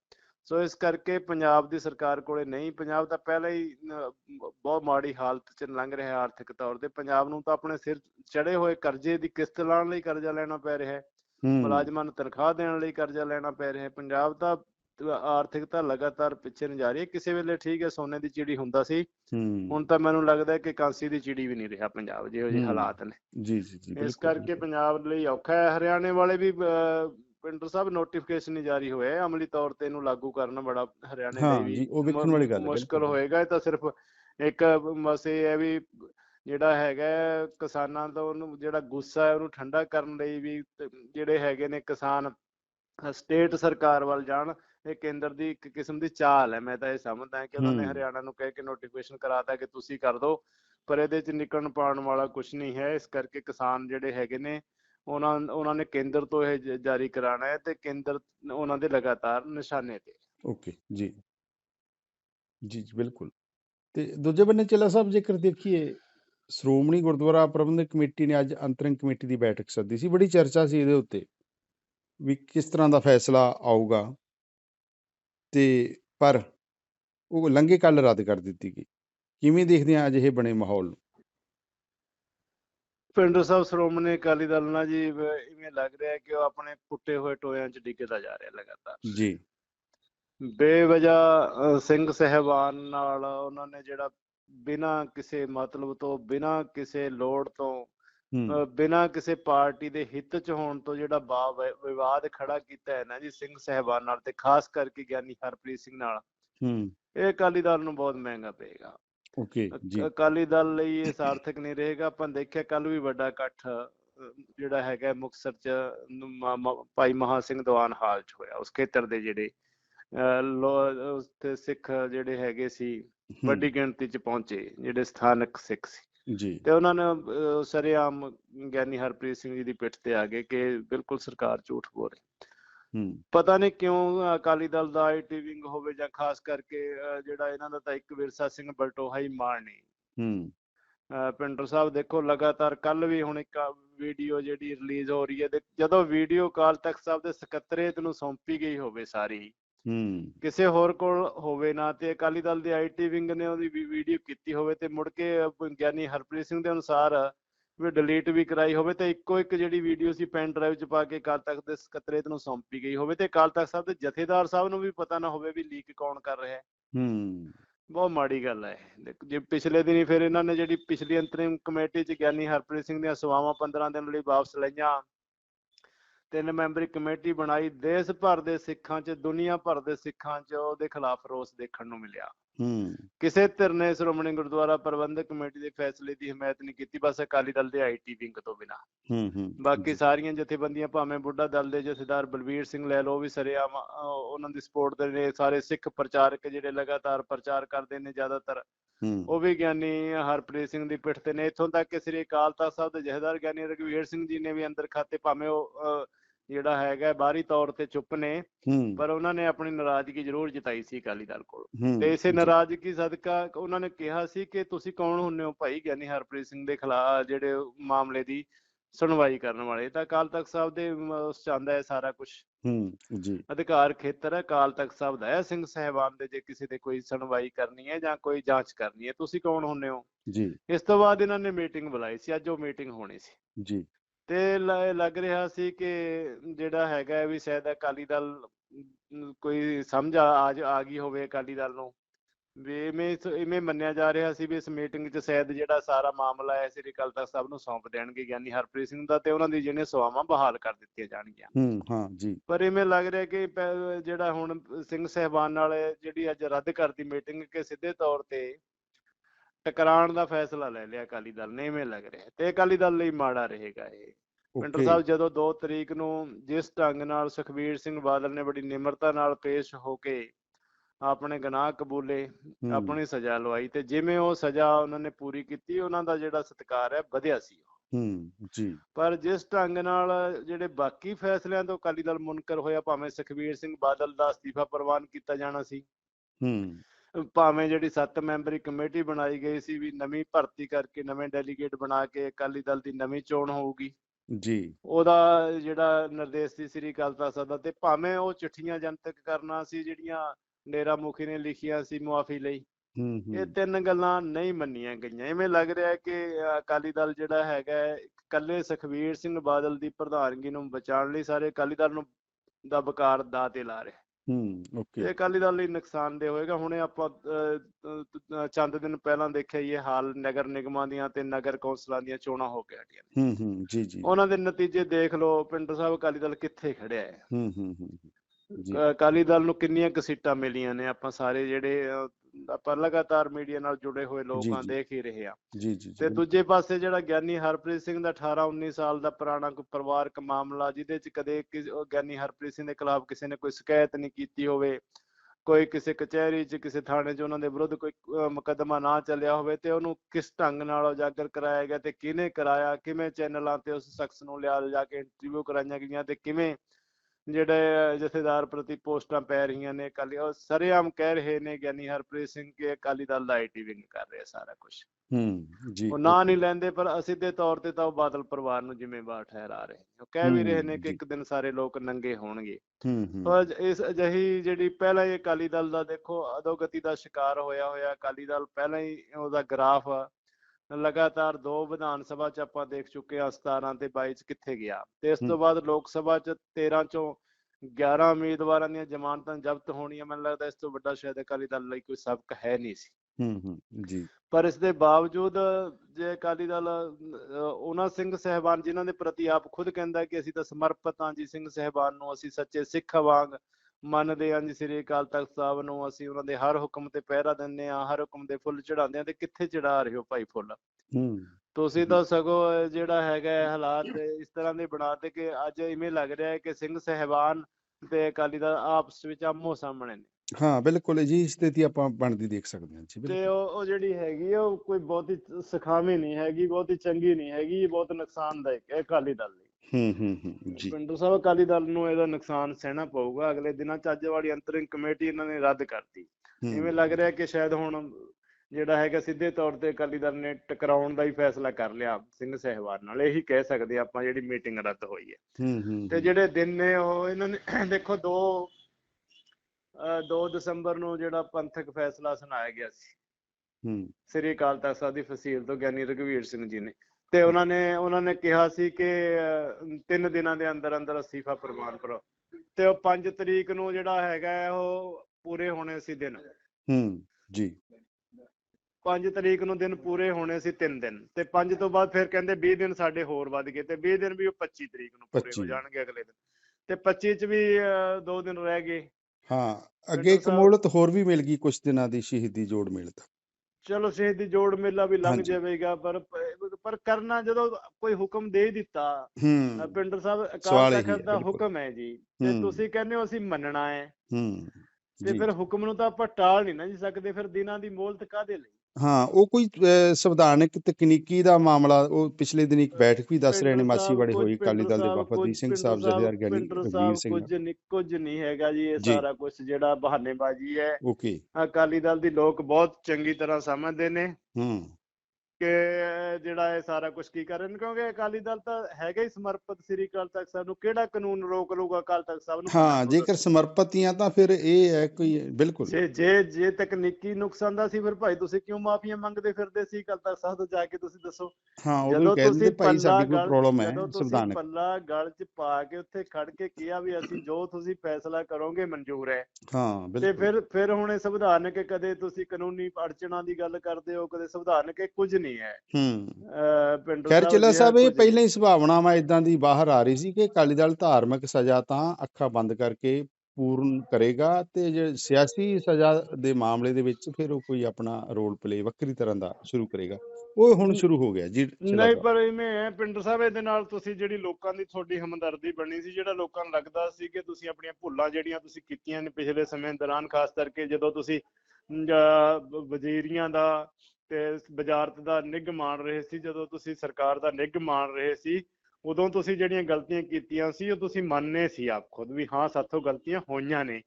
ਸੋ ਇਸ ਕਰਕੇ ਪੰਜਾਬ ਦੀ ਸਰਕਾਰ ਕੋਲੇ ਨਹੀਂ ਪੰਜਾਬ ਤਾਂ ਪਹਿਲਾਂ ਹੀ ਬਹੁਤ ਮਾੜੀ ਹਾਲਤ 'ਚ ਲੰਘ ਰਿਹਾ ਆਰਥਿਕ ਤੌਰ ਤੇ। ਪੰਜਾਬ ਨੂੰ ਤਾਂ ਆਪਣੇ ਸਿਰ ਚੜੇ ਹੋਏ ਕਰਜ਼ੇ ਦੀ ਕਿਸ਼ਤ ਲਾਉਣ ਲਈ ਕਰਜ਼ਾ ਲੈਣਾ ਪੈ ਰਿਹਾ ਹੈ। ਮੁਲਾਜ਼ਮਾਂ ਨੂੰ ਤਨਖਾਹ ਦੇਣ ਲਈ ਕਰਜ਼ਾ ਲੈਣਾ ਪੈ ਰਿਹਾ ਹੈ। ਪੰਜਾਬ ਦਾ ਆਰਥਿਕਤਾ ਲਗਾਤਾਰ ਪਿੱਛੇ ਨੂੰ ਜਾ ਰਹੀ ਹੈ। ਕਿਸੇ ਵੇਲੇ ਠੀਕ ਹੈ ਸੋਨੇ ਦੀ ਚਿੜੀ ਹੁੰਦਾ ਸੀ। ਹੁਣ ਤਾਂ ਮੈਨੂੰ ਲੱਗਦਾ ਹੈ ਕਿ ਕਾਂਸੀ ਦੀ ਚਿੜੀ ਵੀ ਨਹੀਂ ਰਿਹਾ ਪੰਜਾਬ ਜਿਹੋ ਜਿਹੇ ਹਾਲਾਤ ਨੇ। ਜੀ ਜੀ ਜੀ ਇਸ ਕਰਕੇ। ਪੰਜਾਬ ਲਈ ਔਖਾ ਹੈ। ਹਰਿਆਣੇ ਵਾਲੇ ਵੀ ਪਿੰਡਰ ਸਾਹਿਬ ਨੋਟੀਫਿਕੇਸ਼ਨ ਨਹੀਂ ਜਾਰੀ ਹੋਇਆ ਹੈ, ਅਮਲੀ ਤੌਰ ਤੇ ਇਹਨੂੰ ਲਾਗੂ ਕਰਨਾ ਬੜਾ ਹਰਿਆਣੇ ਲਈ ਵੀ ਉਹ ਵੇਖਣ ਵਾਲੀ ਗੱਲ ਮੁਸ਼ਕਲ। ਹੋਏਗਾ ਇਹ ਤਾਂ ਸਿਰਫ ਇੱਕ ਬਸ ਇਹ ਹੈ ਵੀ ਜਿਹੜਾ ਹੈਗਾ ਕਿਸਾਨਾਂ ਦਾ ਉਹਨੂੰ ਜਿਹੜਾ ਗੁੱਸਾ ਹੈ ਉਹਨੂੰ ਠੰਡਾ ਕਰਨ ਲਈ ਵੀ ਜਿਹੜੇ ਹੈਗੇ ਨੇ ਕਿਸਾਨ ਸਟੇਟ ਸਰਕਾਰ ਵੱਲ ਜਾਣ ਇਹ ਕੇਂਦਰ ਦੀ ਇੱਕ ਕਿਸਮ ਦੀ ਚਾਲ ਹੈ ਮੈਂ ਤਾਂ ਇਹ ਸਮਝਦਾ ਕਿ ਉਹਨਾਂ ਨੇ। ਹਰਿਆਣਾ ਨੂੰ ਕਹਿ ਕੇ ਨੋਟੀਫਿਕੇਸ਼ਨ ਕਰਾਤਾ ਕਿ ਤੁਸੀਂ ਕਰ ਦਿਓ ਪਰ ਇਹਦੇ ਚ ਨਿਕਲਣ ਪਾਉਣ ਵਾਲਾ ਕੁਝ ਨਹੀਂ ਹੈ ਇਸ ਕਰਕੇ ਕਿਸਾਨ ਜਿਹੜੇ ਹੈਗੇ ਨੇ ਉਹਨਾਂ ਉਹਨਾਂ ਨੇ ਕੇਂਦਰ ਤੋਂ ਇਹ ਜ- ਜਾਰੀ ਕਰਾਣਾ ਹੈ ਤੇ ਕੇਂਦਰ ਉਹਨਾਂ ਦੇ ਲਗਾਤਾਰ ਨਿਸ਼ਾਨੇ ਤੇ। ਓਕੇ, ਜੀ। ਜੀ ਜੀ, ਬਿਲਕੁਲ। ਤੇ ਦੂਜੇ ਬੰਨੇ ਚੇਲਾ ਸਾਹਿਬ, ਜੇਕਰ ਦੇਖੀਏ, ਸ਼੍ਰੋਮਣੀ ਗੁਰਦੁਆਰਾ ਪ੍ਰਬੰਧਕ ਕਮੇਟੀ ਨੇ ਅੱਜ ਅੰਤਰਿੰਗ ਕਮੇਟੀ ਦੀ ਬੈਠਕ ਸੱਦੀ ਸੀ। ਬੜੀ ਚਰਚਾ ਸੀ ਇਹਦੇ ਉੱਤੇ, ਵੀ ਕਿਸ ਤਰ੍ਹਾਂ ਦਾ ਫੈਸਲਾ ਆਊਗਾ। ਤੇ ਪਰ ਉਹ ਲੰਘੇ ਕੱਲ ਰੱਦ ਕਰ ਦਿੱਤੀ ਗਈ। ਕਿਵੇਂ ਦੇਖਦੇ ਆ ਅਜਿਹੇ ਬਣੇ ਮਾਹੌਲ ਨੂੰ? ਪਿੰਡੂ ਸਾਹਿਬ ਸ਼੍ਰੋਮਣੀ ਅਕਾਲੀ ਦਲ ਨਾਲ ਜੀ ਇਵੇਂ ਲੱਗ ਰਿਹਾ ਕਿ ਉਹ ਆਪਣੇ ਪੁੱਟੇ ਹੋਏ ਟੋਇਆਂ 'ਚ ਡਿੱਗਦਾ ਜਾ ਰਿਹਾ ਲਗਾਤਾਰ। ਜੀ। ਬੇਵਜ੍ਹਾ ਅ, ਸਿੰਘ ਸਹਿਬਾਨ ਨਾਲ ਉਹਨਾਂ ਨੇ ਜਿਹੜਾ ਬਿਨਾਂ ਕਿਸੇ ਮਤਲਬ ਤੋਂ ਬਿਨਾਂ ਕਿਸੇ ਲੋੜ ਤੋਂ ਬਿਨਾਂ ਕਿਸੇ ਪਾਰਟੀ ਦੇ ਹਿੱਤ 'ਚ ਹੋਣ ਤੋਂ ਜਿਹੜਾ ਬਾ ਵਿਵਾਦ ਖੜਾ ਕੀਤਾ ਹੈ ਨਾ ਜੀ ਸਿੰਘ ਸਹਿਬਾਨ ਨਾਲ ਤੇ ਖਾਸ ਕਰਕੇ ਗਿਆਨੀ ਹਰਪ੍ਰੀਤ ਸਿੰਘ ਨਾਲ ਹੂੰ। ਇਹ ਅਕਾਲੀ ਦਲ ਨੂੰ ਬਹੁਤ ਮਹਿੰਗਾ ਪਏਗਾ। ਓਕੇ ਜੀ। ਅਕਾਲੀ ਦਲ ਲਈ ਇਹ ਸਾਰਥਕ ਨਹੀਂ ਰਹੇਗਾ। ਆਪਾਂ ਦੇਖਿਆ ਕੱਲ ਵੀ ਵੱਡਾ ਇਕੱਠ ਜਿਹੜਾ ਹੈਗਾ ਮੁਕਤਸਰ ਚ ਭਾਈ ਮਹਾ ਸਿੰਘ ਦੀਵਾਨ ਹਾਲ ਚ ਹੋਇਆ। ਉਸ ਖੇਤਰ ਦੇ ਜਿਹੜੇ ਉੱਥੇ ਸਿੱਖ ਜਿਹੜੇ ਹੈਗੇ ਸੀ ਵੱਡੀ ਗਿਣਤੀ ਚ ਪਹੁੰਚੇ ਜਿਹੜੇ ਸਥਾਨਕ ਸਿੱਖ ਸੀ। ਜੀ। ਤੇ ਉਹਨਾਂ ਨੇ ਸਰੇਆਮ ਗਿਆਨੀ ਹਰਪ੍ਰੀਤ ਸਿੰਘ ਜੀ ਦੀ ਪਿੱਠ ਤੇ ਆ ਗਏ ਕਿ ਬਿਲਕੁਲ ਸਰਕਾਰ ਝੂਠ ਬੋਲ ਰਹੀ। ਹੂੰ ਪਤਾ ਨਹੀਂ ਕਿਉਂ ਅਕਾਲੀ ਦਲ ਦਾ ਆਈਟੀ ਵਿੰਗ ਹੋਵੇ ਜਾਂ ਖਾਸ ਕਰਕੇ ਜਿਹੜਾ ਇਹਨਾਂ ਦਾ ਤਾਂ ਇੱਕ ਵਿਰਸਾ ਸਿੰਘ ਬਲਟੋਹਾ ਹੀ ਅਹ ਪਿੰਡਰ ਸਾਹਿਬ ਦੇਖੋ ਲਗਾਤਾਰ ਕੱਲ ਵੀ ਹੁਣ ਇੱਕ ਵੀਡੀਓ ਜਿਹੜੀ ਰਿਲੀਜ਼ ਹੋ ਰਹੀ ਹੈ ਤੇ ਜਦੋਂ ਵੀਡੀਓ ਅਕਾਲ ਤਖਤ ਸਾਹਿਬ ਦੇ ਸਕੱਤਰੇਤ ਨੂੰ ਸੌਂਪੀ ਗਈ ਹੋਵੇ ਸਾਰੀ। ਹੂੰ। ਕਿਸੇ ਹੋਰ ਕੋਲ ਹੋਵੇ ਨਾ ਤੇ ਅਕਾਲੀ ਦਲ ਦੇ ਆਈਟੀ ਵਿੰਗ ਨੇ ਉਹਦੀ ਵੀਡੀਓ ਕੀਤੀ ਹੋਵੇ ਤੇ ਮੁੜ ਕੇ ਗਿਆਨੀ ਹਰਪ੍ਰੀਤ ਸਿੰਘ ਦੇ ਅਨੁਸਾਰ ਵੀ ਡਿਲੀਟ ਵੀ ਕਰਾਈ ਹੋਵੇ ਤੇ ਇੱਕੋ ਇੱਕ ਜਿਹੜੀ ਵੀਡੀਓ ਸੀ ਪੈਨ ਡਰਾਈਵ 'ਚ ਪਾ ਕੇ ਅਕਾਲ ਤਖਤ ਦੇ ਸਕੱਤਰੇਤ ਨੂੰ ਸੌਂਪੀ ਗਈ ਹੋਵੇ ਤੇ ਅਕਾਲ ਤਖਤ ਸਾਹਿਬ ਦੇ ਜਥੇਦਾਰ ਸਾਹਿਬ ਨੂੰ ਵੀ ਪਤਾ ਨਾ ਹੋਵੇ ਵੀ ਲੀਕ ਕੌਣ ਕਰ ਰਿਹਾ ਹੈ। ਹੂੰ। ਬਹੁਤ ਮਾੜੀ ਗੱਲ ਹੈ। ਜੇ ਪਿਛਲੇ ਦਿਨੀ ਫਿਰ ਇਹਨਾਂ ਨੇ ਜਿਹੜੀ ਪਿਛਲੀ ਅੰਤਰਿਮ ਕਮੇਟੀ ਚ ਗਿਆਨੀ ਹਰਪ੍ਰੀਤ ਸਿੰਘ ਦੀਆਂ ਸੇਵਾਵਾਂ 15 ਦਿਨ ਲਈ ਵਾਪਸ ਲਈਆਂ ਤਿੰਨ ਮੈਂਬਰੀ ਕਮੇਟੀ ਬਣਾਈ ਦੇਸ਼ ਭਰ ਦੇ ਸਿੱਖਾਂ 'ਚ ਦੁਨੀਆ ਭਰ ਦੇ ਸਿੱਖਾਂ 'ਚ ਉਹਦੇ ਖਿਲਾਫ ਰੋਸ ਦੇਖਣ ਨੂੰ ਮਿਲਿਆ। ਕਿਸੇ ਧਿਰ ਨੇ ਸ਼੍ਰੋਮਣੀ ਗੁਰਦੁਆਰਾ ਪ੍ਰਬੰਧਕ ਕਮੇਟੀ ਦੇ ਫੈਸਲੇ ਦੀ ਹਮਾਇਤ ਨਹੀਂ ਕੀਤੀ ਬਸ ਅਕਾਲੀ ਦਲ ਦੇ ਆਈਟੀ ਵਿੰਗ ਤੋਂ ਬਿਨਾਂ। ਹੂੰ ਹੂੰ ਬਾਕੀ ਸਾਰੀਆਂ ਜਥੇਬੰਦੀਆਂ ਭਾਵੇਂ ਬੁੱਢਾ ਦਲ ਦੇ ਜਥੇਦਾਰ ਬਲਵੀਰ ਸਿੰਘ ਲੈ ਉਹ ਵੀ ਸਰੇਆਮ ਉਹਨਾਂ ਦੀ ਸਪੋਰਟ ਦੇ ਨੇ ਸਾਰੇ ਸਿੱਖ ਪ੍ਰਚਾਰਕ ਜਿਹੜੇ ਲਗਾਤਾਰ ਪ੍ਰਚਾਰ ਕਰਦੇ ਨੇ ਜ਼ਿਆਦਾਤਰ ਉਹ ਵੀ ਗਿਆਨੀ ਹਰਪ੍ਰੀਤ ਸਿੰਘ ਦੀ ਪਿੱਠ ਤੇ ਨੇ। ਇੱਥੋਂ ਤੱਕ ਕਿ ਸ੍ਰੀ ਅਕਾਲ ਤਖਤ ਸਾਹਿਬ ਦੇ ਜਥੇਦਾਰ ਗਿਆਨੀ ਰਘਵੀਰ ਸਿੰਘ ਜੀ ਨੇ ਵੀ ਅੰਦਰ ਖਾਤੇ ਭਾਵੇਂ ਉਹ ਜਿਹੜਾ ਹੈਗਾ ਬਾਹਰੀ ਤੌਰ ਤੇ ਚੁੱਪ ਨੇ। ਪਰ ਉਹਨਾਂ ਨੇ ਆਪਣੀ ਨਾਰਾਜ਼ਗੀ ਜ਼ਰੂਰ ਜਤਾਈ ਸੀ ਅਕਾਲੀ ਦਲ ਕੋਲ। ਤੇ ਇਸੇ ਨਾਰਾਜ਼ਗੀ ਸਦਕਾ ਉਹਨਾਂ ਨੇ ਕਿਹਾ ਸੀ ਕਿ ਤੁਸੀਂ ਕੌਣ ਹੁੰਨੇ ਹੋ ਭਾਈ ਗਿਆਨੀ ਹਰਪ੍ਰੀਤ ਸਿੰਘ ਦੇ ਖਿਲਾਫ ਜਿਹੜੇ ਮਾਮਲੇ ਦੀ ਸੁਣਵਾਈ ਕਰਨ ਵਾਲੇ। ਤਾਂ ਅਕਾਲ ਤਖਤ ਸਾਹਿਬ ਦੇ ਉਸ ਚ ਆਉਂਦਾ ਹੈ ਸਾਰਾ ਕੁਝ ਹੂੰ ਜੀ। ਅਧਿਕਾਰ ਖੇਤਰ ਹੈ ਅਕਾਲ ਤਖਤ ਸਾਹਿਬ ਦਾ ਹੈ ਸਿੰਘ ਸਹਿਬਾਨ ਦੇ ਜੇ ਕਿਸੇ ਤੇ ਕੋਈ ਸੁਣਵਾਈ ਕਰਨੀ ਹੈ ਜਾਂ ਕੋਈ ਜਾਂਚ ਕਰਨੀ ਹੈ ਤੁਸੀਂ ਕੌਣ ਹੁੰਨੇ ਹੋ? ਜੀ। ਇਸ ਤੋਂ ਬਾਅਦ ਇਹਨਾਂ ਨੇ ਮੀਟਿੰਗ ਬੁਲਾਈ ਸੀ ਅੱਜ ਉਹ ਮੀਟਿੰਗ ਹੋਣੀ ਸੀ। ਜੀ। ਤੇ ਲੱਗ ਰਿਹਾ ਸੀ ਕਿ ਜਿਹੜਾ ਹੈਗਾ ਵੀ ਸ਼ਾਇਦ ਅਕਾਲੀ ਦਲ ਕੋਈ ਸਮਝ ਆ ਆ ਗਈ ਹੋਵੇ ਅਕਾਲੀ ਦਲ ਨੂੰ। ਵੀ ਸ- ਇਵੇਂ ਮੰਨਿਆ ਜਾ ਰਿਹਾ ਸੀ ਵੀ ਇਸ ਮੀਟਿੰਗ 'ਚ ਸ਼ਾਇਦ ਜਿਹੜਾ ਸਾਰਾ ਮਾਮਲਾ ਹੈ ਸ੍ਰੀ ਅਕਾਲ ਤਖਤ ਸਾਹਿਬ ਨੂੰ ਸੌਂਪ ਦੇਣਗੇ ਗਿਆਨੀ ਹਰਪ੍ਰੀਤ ਸਿੰਘ ਦਾ ਤੇ ਉਹਨਾਂ ਦੀ ਜਿਹੜੀਆਂ ਸੇਵਾਵਾਂ ਬਹਾਲ ਕਰ ਦਿੱਤੀਆਂ ਜਾਣਗੀਆਂ। ਹੂੰ ਹਾਂ ਜੀ। ਪਰ ਇਵੇਂ ਲੱਗ ਰਿਹਾ ਕਿ ਜਿਹੜਾ ਹੁਣ ਸਿੰਘ ਸਹਿਬਾਨ ਨਾਲ ਜਿਹੜੀ ਅੱਜ ਰੱਦ ਕਰਤੀ ਮੀਟਿੰਗ ਕਿ ਸਿੱਧੇ ਤੌਰ ਤੇ ਟਕਰਾਉਣ ਦਾ ਫੈਸਲਾ ਲੈ ਲਿਆ ਅਕਾਲੀ ਦਲ ਨੇ ਇਵੇਂ ਲੱਗ ਰਿਹਾ ਤੇ ਅਕਾਲੀ ਦਲ ਲਈ ਮਾੜਾ ਰਹੇਗਾ ਇਹ। ਓਕੇ। ਸਾਹਿਬ ਜਦੋਂ 2 ਤਰੀਕ ਨੂੰ ਜਿਸ ਢੰਗ ਨਾਲ ਸੁਖਬੀਰ ਸਿੰਘ ਬਾਦਲ ਨੇ ਬੜੀ ਨਿਮਰਤਾ ਨਾਲ ਪੇਸ਼ ਹੋ ਕੇ ਆਪਣੇ ਗੁਨਾਹ ਕਬੂਲੇ ਆਪਣੀ ਸਜ਼ਾ ਲਵਾਈ ਤੇ ਜਿਵੇਂ ਉਹ ਸਜ਼ਾ ਉਹਨਾਂ ਨੇ ਪੂਰੀ ਕੀਤੀ ਉਹਨਾਂ ਦਾ ਜਿਹੜਾ ਸਤਿਕਾਰ ਹੈ ਵਧਿਆ ਸੀ ਹੂੰ ਜੀ। ਪਰ ਜਿਸ ਢੰਗ ਨਾਲ ਜਿਹੜੇ ਬਾਕੀ ਫੈਸਲਿਆਂ ਤੋਂ ਅਕਾਲੀ ਦਲ ਮੁਨਕਰ ਹੋਇਆ ਭਾਵੇਂ ਸੁਖਬੀਰ ਸਿੰਘ ਬਾਦਲ ਦਾ ਅਸਤੀਫਾ ਪ੍ਰਵਾਨ ਕੀਤਾ ਜਾਣਾ ਸੀ ਹੂੰ। ਭਾਵੇਂ ਜਿਹੜੀ ਸੱਤ ਮੈਂਬਰੀ ਕਮੇਟੀ ਬਣਾਈ ਗਈ ਸੀ ਵੀ ਨਵੀਂ ਭਰਤੀ ਕਰਕੇ ਨਵੇਂ ਡੈਲੀਗੇਟ ਬਣਾ ਕੇ ਅਕਾਲੀ ਦਲ ਦੀ ਨਵੀਂ ਚੋਣ ਹੋਊਗੀ। ਜੀ। ਉਹਦਾ ਜਿਹੜਾ ਨਿਰਦੇਸ਼ ਸੀ ਸ੍ਰੀ ਅਕਾਲ ਤਖਤ ਸਾਹਿਬ ਦਾ ਤੇ ਭਾਵੇਂ ਉਹ ਚਿੱਠੀਆਂ ਜਨਤਕ ਕਰਨਾ ਸੀ ਜਿਹੜੀਆਂ ਡੇਰਾ ਮੁਖੀ ਨੇ ਲਿਖੀਆਂ ਸੀ ਮੁਆਫੀ ਲਈ। ਇਹ ਤਿੰਨ ਗੱਲਾਂ ਨਹੀਂ ਮੰਨੀਆਂ ਗਈਆਂ। ਐਵੇਂ ਲੱਗ ਰਿਹਾ ਹੈ ਕਿ ਅਕਾਲੀ ਦਲ ਜਿਹੜਾ ਹੈਗਾ ਇਕੱਲੇ ਸੁਖਬੀਰ ਸਿੰਘ ਬਾਦਲ ਦੀ ਪ੍ਰਧਾਨਗੀ ਨੂੰ ਬਚਾਉਣ ਲਈ ਸਾਰੇ ਅਕਾਲੀ ਦਲ ਨੂੰ ਦਾ ਬਕਾਰ ਦਾ ਤੇ ਲਾ ਰਿਹਾ ਹੂੰ ਇਹ ਓਕੇ ਅਕਾਲੀ ਦਲ ਲਈ ਨੁਕਸਾਨਦੇਹ ਹੋਏਗਾ। ਹੁਣੇ ਆਪਾਂ ਚੰਦ ਦਿਨ ਪਹਿਲਾਂ ਦੇਖਿਆ ਹੀ ਇਹ ਹਾਲ ਨਗਰ ਨਿਗਮਾਂ ਦੀਆਂ ਤੇ ਨਗਰ ਕੌਂਸਲਾਂ ਦੀਆਂ ਚੋਣਾਂ ਹੋ ਕੇ ਹਟੀਆਂ ਨੇ। ਹੂੰ ਹੂੰ ਜੀ ਜੀ। ਉਹਨਾਂ ਦੇ ਨਤੀਜੇ ਦੇਖ ਲਓ। ਪਿੰਡਰ ਸਾਹਿਬ ਅਕਾਲੀ ਦਲ ਕਿੱਥੇ ਖੜਿਆ ਹੈ ਹੂੰ ਹੂੰ ਹੂੰ। ਅਕਾਲੀ ਦਲ ਨੂੰ ਕਿੰਨੀਆਂ ਕੁ ਸੀਟਾਂ ਮਿਲੀਆਂ ਨੇ? ਆਪਾਂ ਸਾਰੇ ਜਿਹੜੇ ਆਪਾਂ ਲਗਾਤਾਰ ਮੀਡੀਆ ਨਾਲ ਜੁੜੇ ਹੋਏ ਲੋਕ। ਦੇਖ ਹੀ ਰਹੇ ਆ ਜੀ ਜੀ ਤੇ ਦੂਜੇ ਪਾਸੇ ਜਿਹੜਾ ਗਿਆਨੀ ਹਰਪ੍ਰੀਤ ਸਿੰਘ ਦਾ 18 19 ਸਾਲ ਦਾ ਪੁਰਾਣਾ ਕੋਈ ਪਰਿਵਾਰਕ ਮਾਮਲਾ ਜਿਹਦੇ ਚ ਕਦੇ ਗਿਆਨੀ ਹਰਪ੍ਰੀਤ ਸਿੰਘ ਦੇ ਖਿਲਾਫ ਕਿਸੇ ਨੇ ਕੋਈ ਸ਼ਿਕਾਇਤ ਨਹੀਂ ਕੀਤੀ ਹੋਵੇ ਕੋਈ ਕਿਸੇ ਕਚਹਿਰੀ 'ਚ ਕਿਸੇ ਥਾਣੇ 'ਚ ਉਹਨਾਂ ਦੇ ਵਿਰੁੱਧ ਕੋਈ ਮੁਕੱਦਮਾ ਨਾ ਚੱਲਿਆ ਹੋਵੇ ਤੇ ਉਹਨੂੰ ਕਿਸ ਢੰਗ ਨਾਲ ਉਜਾਗਰ ਕਰਾਇਆ ਗਿਆ ਤੇ ਕਿਹਨੇ ਕਰਾਇਆ ਕਿਵੇਂ ਚੈਨਲਾਂ ਤੇ ਉਸ ਸ਼ਖਸ ਨੂੰ ਲਿਆ ਜਾ ਕੇ ਇੰਟਰਵਿਊ ਕਰਾਈਆਂ ਗਈਆਂ ਤੇ ਕਿਵੇਂ ਜਿਹੜੇ ਜਥੇਦਾਰ ਪ੍ਰਤੀ ਪੋਸਟਾਂ ਪੈ ਰਹੀਆਂ ਨੇ ਅਕਾਲੀ ਉਹ ਸਰੇਆਮ ਕਹਿ ਰਹੇ ਨੇ ਗਿਆਨੀ ਹਰਪ੍ਰੀਤ ਸਿੰਘ ਕਿ ਅਕਾਲੀ ਦਲ ਦਾ ਆਈਟੀ ਵਿੰਗ ਕਰ ਰਿਹਾ ਸਾਰਾ ਕੁਝ ਹੂੰ ਜੀ ਉਹ ਨਾਂ ਨਹੀਂ ਲੈਂਦੇ ਪਰ ਅਸਿੱਧੇ ਤੌਰ ਤੇ ਤਾਂ ਉਹ ਬਾਦਲ ਪਰਿਵਾਰ ਨੂੰ ਜ਼ਿੰਮੇਵਾਰ ਠਹਿਰਾ ਰਹੇ ਉਹ ਕਹਿ ਵੀ ਰਹੇ ਨੇ ਕਿ। ਇੱਕ ਦਿਨ ਸਾਰੇ ਲੋਕ ਨੰਗੇ ਹੋਣਗੇ। ਹੂੰ ਹੂੰ। ਪਰ ਇਸ ਅਜਿਹੀ ਜਿਹੜੀ ਪਹਿਲਾਂ ਹੀ ਅਕਾਲੀ ਦਲ ਦਾ ਦੇਖੋ ਅਧੋਗਤੀ ਦਾ ਸ਼ਿਕਾਰ ਹੋਇਆ ਹੋਇਆ ਅਕਾਲੀ ਦਲ ਪਹਿਲਾਂ ਹੀ ਉਹਦਾ ਗ੍ਰਾਫ ਲਗਾਤਾਰ ਦੋ ਵਿਧਾਨ ਸਭਾ ਚ ਆਪਾਂ ਦੇਖ ਚੁੱਕੇ ਹਾਂ 17 ਤੇ 22 ਚ ਕਿੱਥੇ ਗਿਆ। ਤੇ ਇਸ। ਤੋਂ ਬਾਅਦ ਲੋਕ ਸਭਾ ਚ 13 ਚੋਂ 11 ਉਮੀਦਵਾਰਾਂ ਦੀਆਂ ਜ਼ਮਾਨਤਾਂ ਜ਼ਬਤ ਹੋਣੀਆਂ ਮੈਨੂੰ ਲੱਗਦਾ ਇਸ ਤੋਂ ਵੱਡਾ ਸ਼ਾਇਦ ਅਕਾਲੀ ਦਲ ਲਈ ਕੋਈ ਸਬਕ ਹੈ ਨਹੀਂ ਸੀ। ਹੂੰ ਹੂੰ ਜੀ। ਪਰ ਇਸ ਦੇ ਬਾਵਜੂਦ ਜੇ ਅਕਾਲੀ ਦਲ ਉਹਨਾਂ ਸਿੰਘ ਸਹਿਬਾਨ ਜਿਨ੍ਹਾਂ ਦੇ ਪ੍ਰਤੀ ਆਪ ਖੁਦ ਕਹਿੰਦਾ ਕਿ ਅਸੀਂ ਤਾਂ ਸਮਰਪਿਤ ਹਾਂ ਜੀ ਸਿੰਘ ਸਹਿਬਾਨ ਨੂੰ ਅਸੀਂ ਸੱਚੇ ਸਿੱਖ ਵਾਂਗ ਮੰਨਦੇ ਹਾਂ ਜੀ ਸ੍ਰੀ ਅਕਾਲ ਤਖਤ ਸਾਹਿਬ ਨੂੰ ਅਸੀਂ ਉਹਨਾਂ ਦੇ ਹਰ ਹੁਕਮ ਤੇ ਪਹਿਰਾ ਦਿੰਦੇ ਹਾਂ ਹਰ ਹੁਕਮ ਦੇ ਫੁੱਲ ਚੜਾਉਂਦੇ ਹਾਂ ਤੇ ਕਿੱਥੇ ਚੜਾ ਰਹੇ ਹੋ ਭਾਈ ਫੁੱਲ? ਹੂੰ। ਤੁਸੀਂ ਤਾਂ ਸਗੋਂ ਜਿਹੜਾ ਹੈਗਾ ਹਾਲਾਤ ਇਸ ਤਰ੍ਹਾਂ ਦੇ ਬਣਾਤੇ ਕਿ ਅੱਜ ਇਵੇਂ ਲੱਗ ਰਿਹਾ ਹੈ ਕਿ ਸਿੰਘ ਸਹਿਬਾਨ ਤੇ ਅਕਾਲੀ ਦਲ ਆਪਸ ਵਿੱਚ ਆਮੋ ਸਾਹਮਣੇ ਨੇ। ਹਾਂ ਬਿਲਕੁਲ ਜੀ ਸਥਿਤੀ ਆਪਾਂ ਬਣਦੀ ਦੇਖ ਸਕਦੇ ਹਾਂ ਜੀ ਤੇ ਉਹ ਉਹ ਜਿਹੜੀ ਹੈਗੀ ਆ ਉਹ ਕੋਈ ਬਹੁਤੀ ਸੁਖਾਵੀਂ ਨਹੀਂ ਹੈਗੀ ਬਹੁਤੀ ਚੰਗੀ ਨਹੀਂ ਹੈਗੀ ਬਹੁਤ ਨੁਕਸਾਨਦਾਇਕ ਹੈ ਅਕਾਲੀ ਦਲ ਲਈ। ਹੂੰ ਹੂੰ ਜੀ। ਪਿੰਡੂ ਸਾਹਿਬ ਅਕਾਲੀ ਦਲ ਨੂੰ ਇਹਦਾ ਨੁਕਸਾਨ ਸਹਿਣਾ ਪਊਗਾ। ਅਗਲੇ ਦਿਨਾਂ ਚ ਅੱਜ ਵਾਲੀ ਅੰਤਰਿਮ ਕਮੇਟੀ ਇਹਨਾਂ ਨੇ ਰੱਦ ਕਰਤੀ। ਇਵੇਂ ਲੱਗ ਰਿਹਾ ਕਿ ਸ਼ਾਇਦ ਹੁਣ ਜਿਹੜਾ ਹੈਗਾ ਸਿੱਧੇ ਤੌਰ ਤੇ ਅਕਾਲੀ ਦਲ ਨੇ ਟਕਰਾਉਣ ਦਾ ਹੀ ਫੈਸਲਾ ਕਰ ਲਿਆ ਸਿੰਘ ਸਹਿਬਾਨ ਨਾਲ। ਇਹੀ ਕਹਿ ਸਕਦੇ ਆਪਾਂ ਜਿਹੜੀ ਮੀਟਿੰਗ ਰੱਦ ਹੋਈ ਹੈ। ਹੂੰ ਹੂੰ ਤੇ ਜਿਹੜੇ ਦਿਨ ਨੇ ਉਹ ਇਹਨਾਂ ਨੇ ਦੇਖੋ 2 2 ਦਸੰਬਰ ਨੂੰ ਜਿਹੜਾ ਪੰਥਕ ਫੈਸਲਾ ਸੁਣਾਇਆ ਗਿਆ ਸੀ। ਹੂੰ। ਸ੍ਰੀ ਅਕਾਲ ਤਖਤ ਸਾਹਿਬ ਦੀ ਫਸੀਲ ਤੋਂ ਗਿਆਨੀ ਰਘਵੀਰ ਸਿੰਘ ਜੀ ਨੇ। ਤੇ ਉਹਨਾਂ ਨੇ ਉਹਨਾਂ ਨੇ ਕਿਹਾ ਸੀ ਕਿ ਤਿੰਨ ਦਿਨਾਂ ਦੇ ਅੰਦਰ ਅੰਦਰ ਅਸਤੀਫਾ ਪ੍ਰਵਾਨ ਕਰੋ। ਤੇ ਉਹ 5 ਤਰੀਕ ਨੂੰ ਜਿਹੜਾ ਹੈਗਾ ਉਹ ਪੂਰੇ ਹੋਣੇ ਸੀ ਦਿਨ। ਹੂੰ ਜੀ। 5 ਤਰੀਕ ਨੂੰ ਦਿਨ ਪੂਰੇ ਹੋਣੇ ਸੀ 3 ਦਿਨ। ਤੇ 5 ਤੋਂ ਬਾਅਦ ਫਿਰ ਕਹਿੰਦੇ 20 ਦਿਨ ਸਾਡੇ ਹੋਰ ਵੱਧ ਗਏ। ਤੇ 20 ਦਿਨ ਵੀ ਉਹ 25 ਤਰੀਕ ਨੂੰ ਪੂਰੇ ਹੋ 25 ਜਾਣਗੇ ਅਗਲੇ ਦਿਨ। ਤੇ 25 ਚ ਵੀ 2 ਦਿਨ ਰਹਿ ਗਏ। ਹਾਂ ਅੱਗੇ ਇੱਕ ਮੋਹਲਤ ਹੋਰ ਵੀ ਮਿਲ ਗਈ ਕੁਝ ਦਿਨਾਂ ਦੀ ਸ਼ਹੀਦੀ ਜੋੜ ਮਿਲਤ ਚਲੋ ਸ਼ਹੀਦੀ ਜੋੜ ਮੇਲਾ ਵੀ ਲੰਘ। ਜਾਵੇਗਾ ਪਰ ਪਰ ਕਰਨਾ ਜਦੋਂ ਕੋਈ ਹੁਕਮ ਦੇ ਦਿੱਤਾ ਹੂੰ ਪਿੰਡਰ ਸਾਹਿਬ ਅਕਾਲ ਤਖਤ ਦਾ। ਹੁਕਮ ਹੈ ਜੀ ਤੇ। ਤੁਸੀਂ ਕਹਿੰਦੇ ਹੋ ਅਸੀਂ ਮੰਨਣਾ ਹੈ ਹੂੰ ਤੇ ਫਿਰ ਹੁਕਮ ਨੂੰ ਤਾਂ ਆਪਾਂ ਟਾਲ ਨਹੀਂ ਨਾ ਜੀ ਸਕਦੇ ਫਿਰ ਦਿਨਾਂ ਦੀ ਮੋਹਲਤ ਕਾਦੇ ਲਈ ਹਾਂ ਉਹ ਕੋਈ ਅਹ, ਸੰਵਿਧਾਨਕ ਤਕਨੀਕੀ ਦਾ ਮਾਮਲਾ ਉਹ ਪਿਛਲੇ ਦਿਨ ਇੱਕ ਬੈਠਕ ਵੀ ਦੱਸ ਰਹੇ ਨੇ ਮਾਸੀ ਸਾਹਿਬ ਵਾਲੇ ਕੁਝ- ਹੋਈ ਅਕਾਲੀ ਦਲ ਦੇ ਸਾਹਿਬ ਵਫਦ ਸਿੰਘ ਸਾਹਿਬ ਜਥੇਦਾਰ ਗਿਆਨੀ ਪਿੰਡਰ ਰਘਵੀਰ ਸਾਹਿਬ ਸਿੰਘ ਕੁਝ ਨਹੀਂ ਕੁਝ ਨਹੀਂ ਹੈਗਾ ਜੀ ਇਹ ਜੀ। ਸਾਰਾ ਕੁਝ ਜਿਹੜਾ ਬਹਾਨੇਬਾਜ਼ੀ ਹੈ। ਓਕੇ। ਅਕਾਲੀ ਦਲ ਦੀ ਲੋਕ ਬਹੁਤ ਚੰਗੀ ਤਰ੍ਹਾਂ ਸਮਝਦੇ ਨੇ। ਹੂੰ। ਕਿ ਜਿਹੜਾ ਇਹ ਸਾਰਾ ਕੁਝ ਕੀ ਕਰ ਰਹੇ ਨੇ? ਕਿਉਂਕਿ ਅਕਾਲੀ ਦਲ ਤਾਂ ਹੈਗਾ ਹੀ ਸਮਰਪਿਤ ਸ੍ਰੀ ਅਕਾਲ ਤਖਤ ਸਾਹਿਬ ਨੂੰ ਕਿਹੜਾ ਕਾਨੂੰਨ ਰੋਕ ਲਊਗਾ ਅਕਾਲ ਤਖਤ ਸਾਹਿਬ ਨੂੰ? ਹਾਂ ਜੇਕਰ ਸਮਰਪਿਤੀਆਂ ਤਾਂ ਫਿਰ ਇਹ ਹੈ ਕੋਈ ਬਿਲਕੁਲ। ਜੇ ਜੇ ਜੇ ਤਕਨੀਕੀ ਨੁਕਸਾਨ ਦਾ ਸੀ ਫਿਰ ਭਾਈ ਤੁਸੀਂ ਕਿਉਂ ਮਾਫੀਆਂ ਮੰਗਦੇ ਫਿਰਦੇ ਸੀ ਅਕਾਲ ਤਖਤ ਸਾਹਿਬ ਤੋਂ ਜਾ ਕੇ ਤੁਸੀਂ ਦੱਸੋ? ਹਾਂ ਉਹ ਵੀ ਕਹਿ ਦਿੰਦੇ ਭਾਈ ਸਾਡੀ ਕੋਈ ਪ੍ਰੋਬਲਮ ਹੈ ਸੰਵਿਧਾਨਕ। ਪੱਲਾ ਗਲ 'ਚ ਪਾ ਕੇ ਉੱਥੇ ਖੜ ਕੇ ਕਿਹਾ ਵੀ ਅਸੀਂ ਜੋ ਤੁਸੀਂ ਫੈਸਲਾ ਕਰੋਗੇ ਮਨਜ਼ੂਰ ਹੈ। ਹਾਂ ਤੇ ਬਿਲਕੁਲ। ਫਿਰ ਫਿਰ ਹੁਣ ਇਹ ਸੰਵਿਧਾਨਕ ਕਦੇ ਤੁਸੀਂ ਕਾਨੂੰਨੀ ਅੜਚਣਾ ਦੀ ਗੱਲ ਕਰਦੇ ਹੋ ਕਦੇ ਸੰਵਿਧਾਨਕ ਕੁਝ ਨਹੀਂ। ਹੈ ਹੂੰ ਅਹ ਪਿੰਡੂ ਖੈਰ ਸਾਹਿਬ ਚਿੱਲਾ ਸਾਹਿਬ ਇਹ ਨਹੀਂ। ਪਹਿਲਾਂ ਹੀ ਸੁਭਾਵਨਾਵਾਂ ਇਦਾਂ ਦੀ ਬਾਹਰ ਆ ਰਹੀ ਸੀ ਕਿ ਅਕਾਲੀ ਦਲ ਧਾਰਮਿਕ ਸਜ਼ਾ ਤਾਂ ਅੱਖਾਂ ਬੰਦ ਕਰਕੇ ਪੂਰਨ ਕਰੇਗਾ ਤੇ ਜੇ ਸਿਆਸੀ ਸਜ਼ਾ ਦੇ ਮਾਮਲੇ ਦੇ ਵਿੱਚ ਫਿਰ ਉਹ ਕੋਈ ਆਪਣਾ ਰੋਲ ਪਲੇ ਵੱਖਰੀ ਤਰ੍ਹਾਂ ਦਾ ਸ਼ੁਰੂ ਕਰੇਗਾ ਉਹ ਹੁਣ ਸ਼ੁਰੂ ਹੋ ਗਿਆ ਜੀ ਨਹੀਂ। ਪਰ ਇਵੇਂ ਹੈ ਪਿੰਡਰ ਸਾਹਿਬ ਇਹਦੇ ਨਾਲ ਤੁਸੀਂ ਜਿਹੜੀ ਲੋਕਾਂ ਦੀ ਤੁਹਾਡੀ ਹਮਦਰਦੀ ਬਣੀ ਸੀ ਜਿਹੜਾ ਲੋਕਾਂ ਨੂੰ ਲੱਗਦਾ ਸੀ ਕਿ ਤੁਸੀਂ ਆਪਣੀਆਂ ਭੁੱਲਾਂ ਜਿਹੜੀਆਂ ਤੁਸੀਂ ਕੀਤੀਆਂ ਨੇ ਪਿਛਲੇ ਸਮੇਂ ਦੌਰਾਨ ਖਾਸ ਕਰਕੇ ਜਦੋਂ ਤੁਸੀਂ ਵਜ਼ੀਰੀਆਂ ਦਾ ਤੇ ਵਜ਼ਾਰਤ ਦਾ ਨਿੱਘ ਮਾਣ ਰਹੇ ਸੀ, ਜਦੋਂ ਤੁਸੀਂ ਸਰਕਾਰ ਦਾ ਨਿੱਘ ਮਾਣ ਰਹੇ ਸੀ, ਉਦੋਂ ਤੁਸੀਂ ਜਿਹੜੀਆਂ ਗਲਤੀਆਂ ਕੀਤੀਆਂ ਸੀ, ਉਹ ਤੁਸੀਂ ਮੰਨੇ ਸੀ ਆਪ ਖੁਦ ਵੀ, ਹਾਂ ਸਾਥੋਂ ਗਲਤੀਆਂ ਹੋਈਆਂ ਨੇ।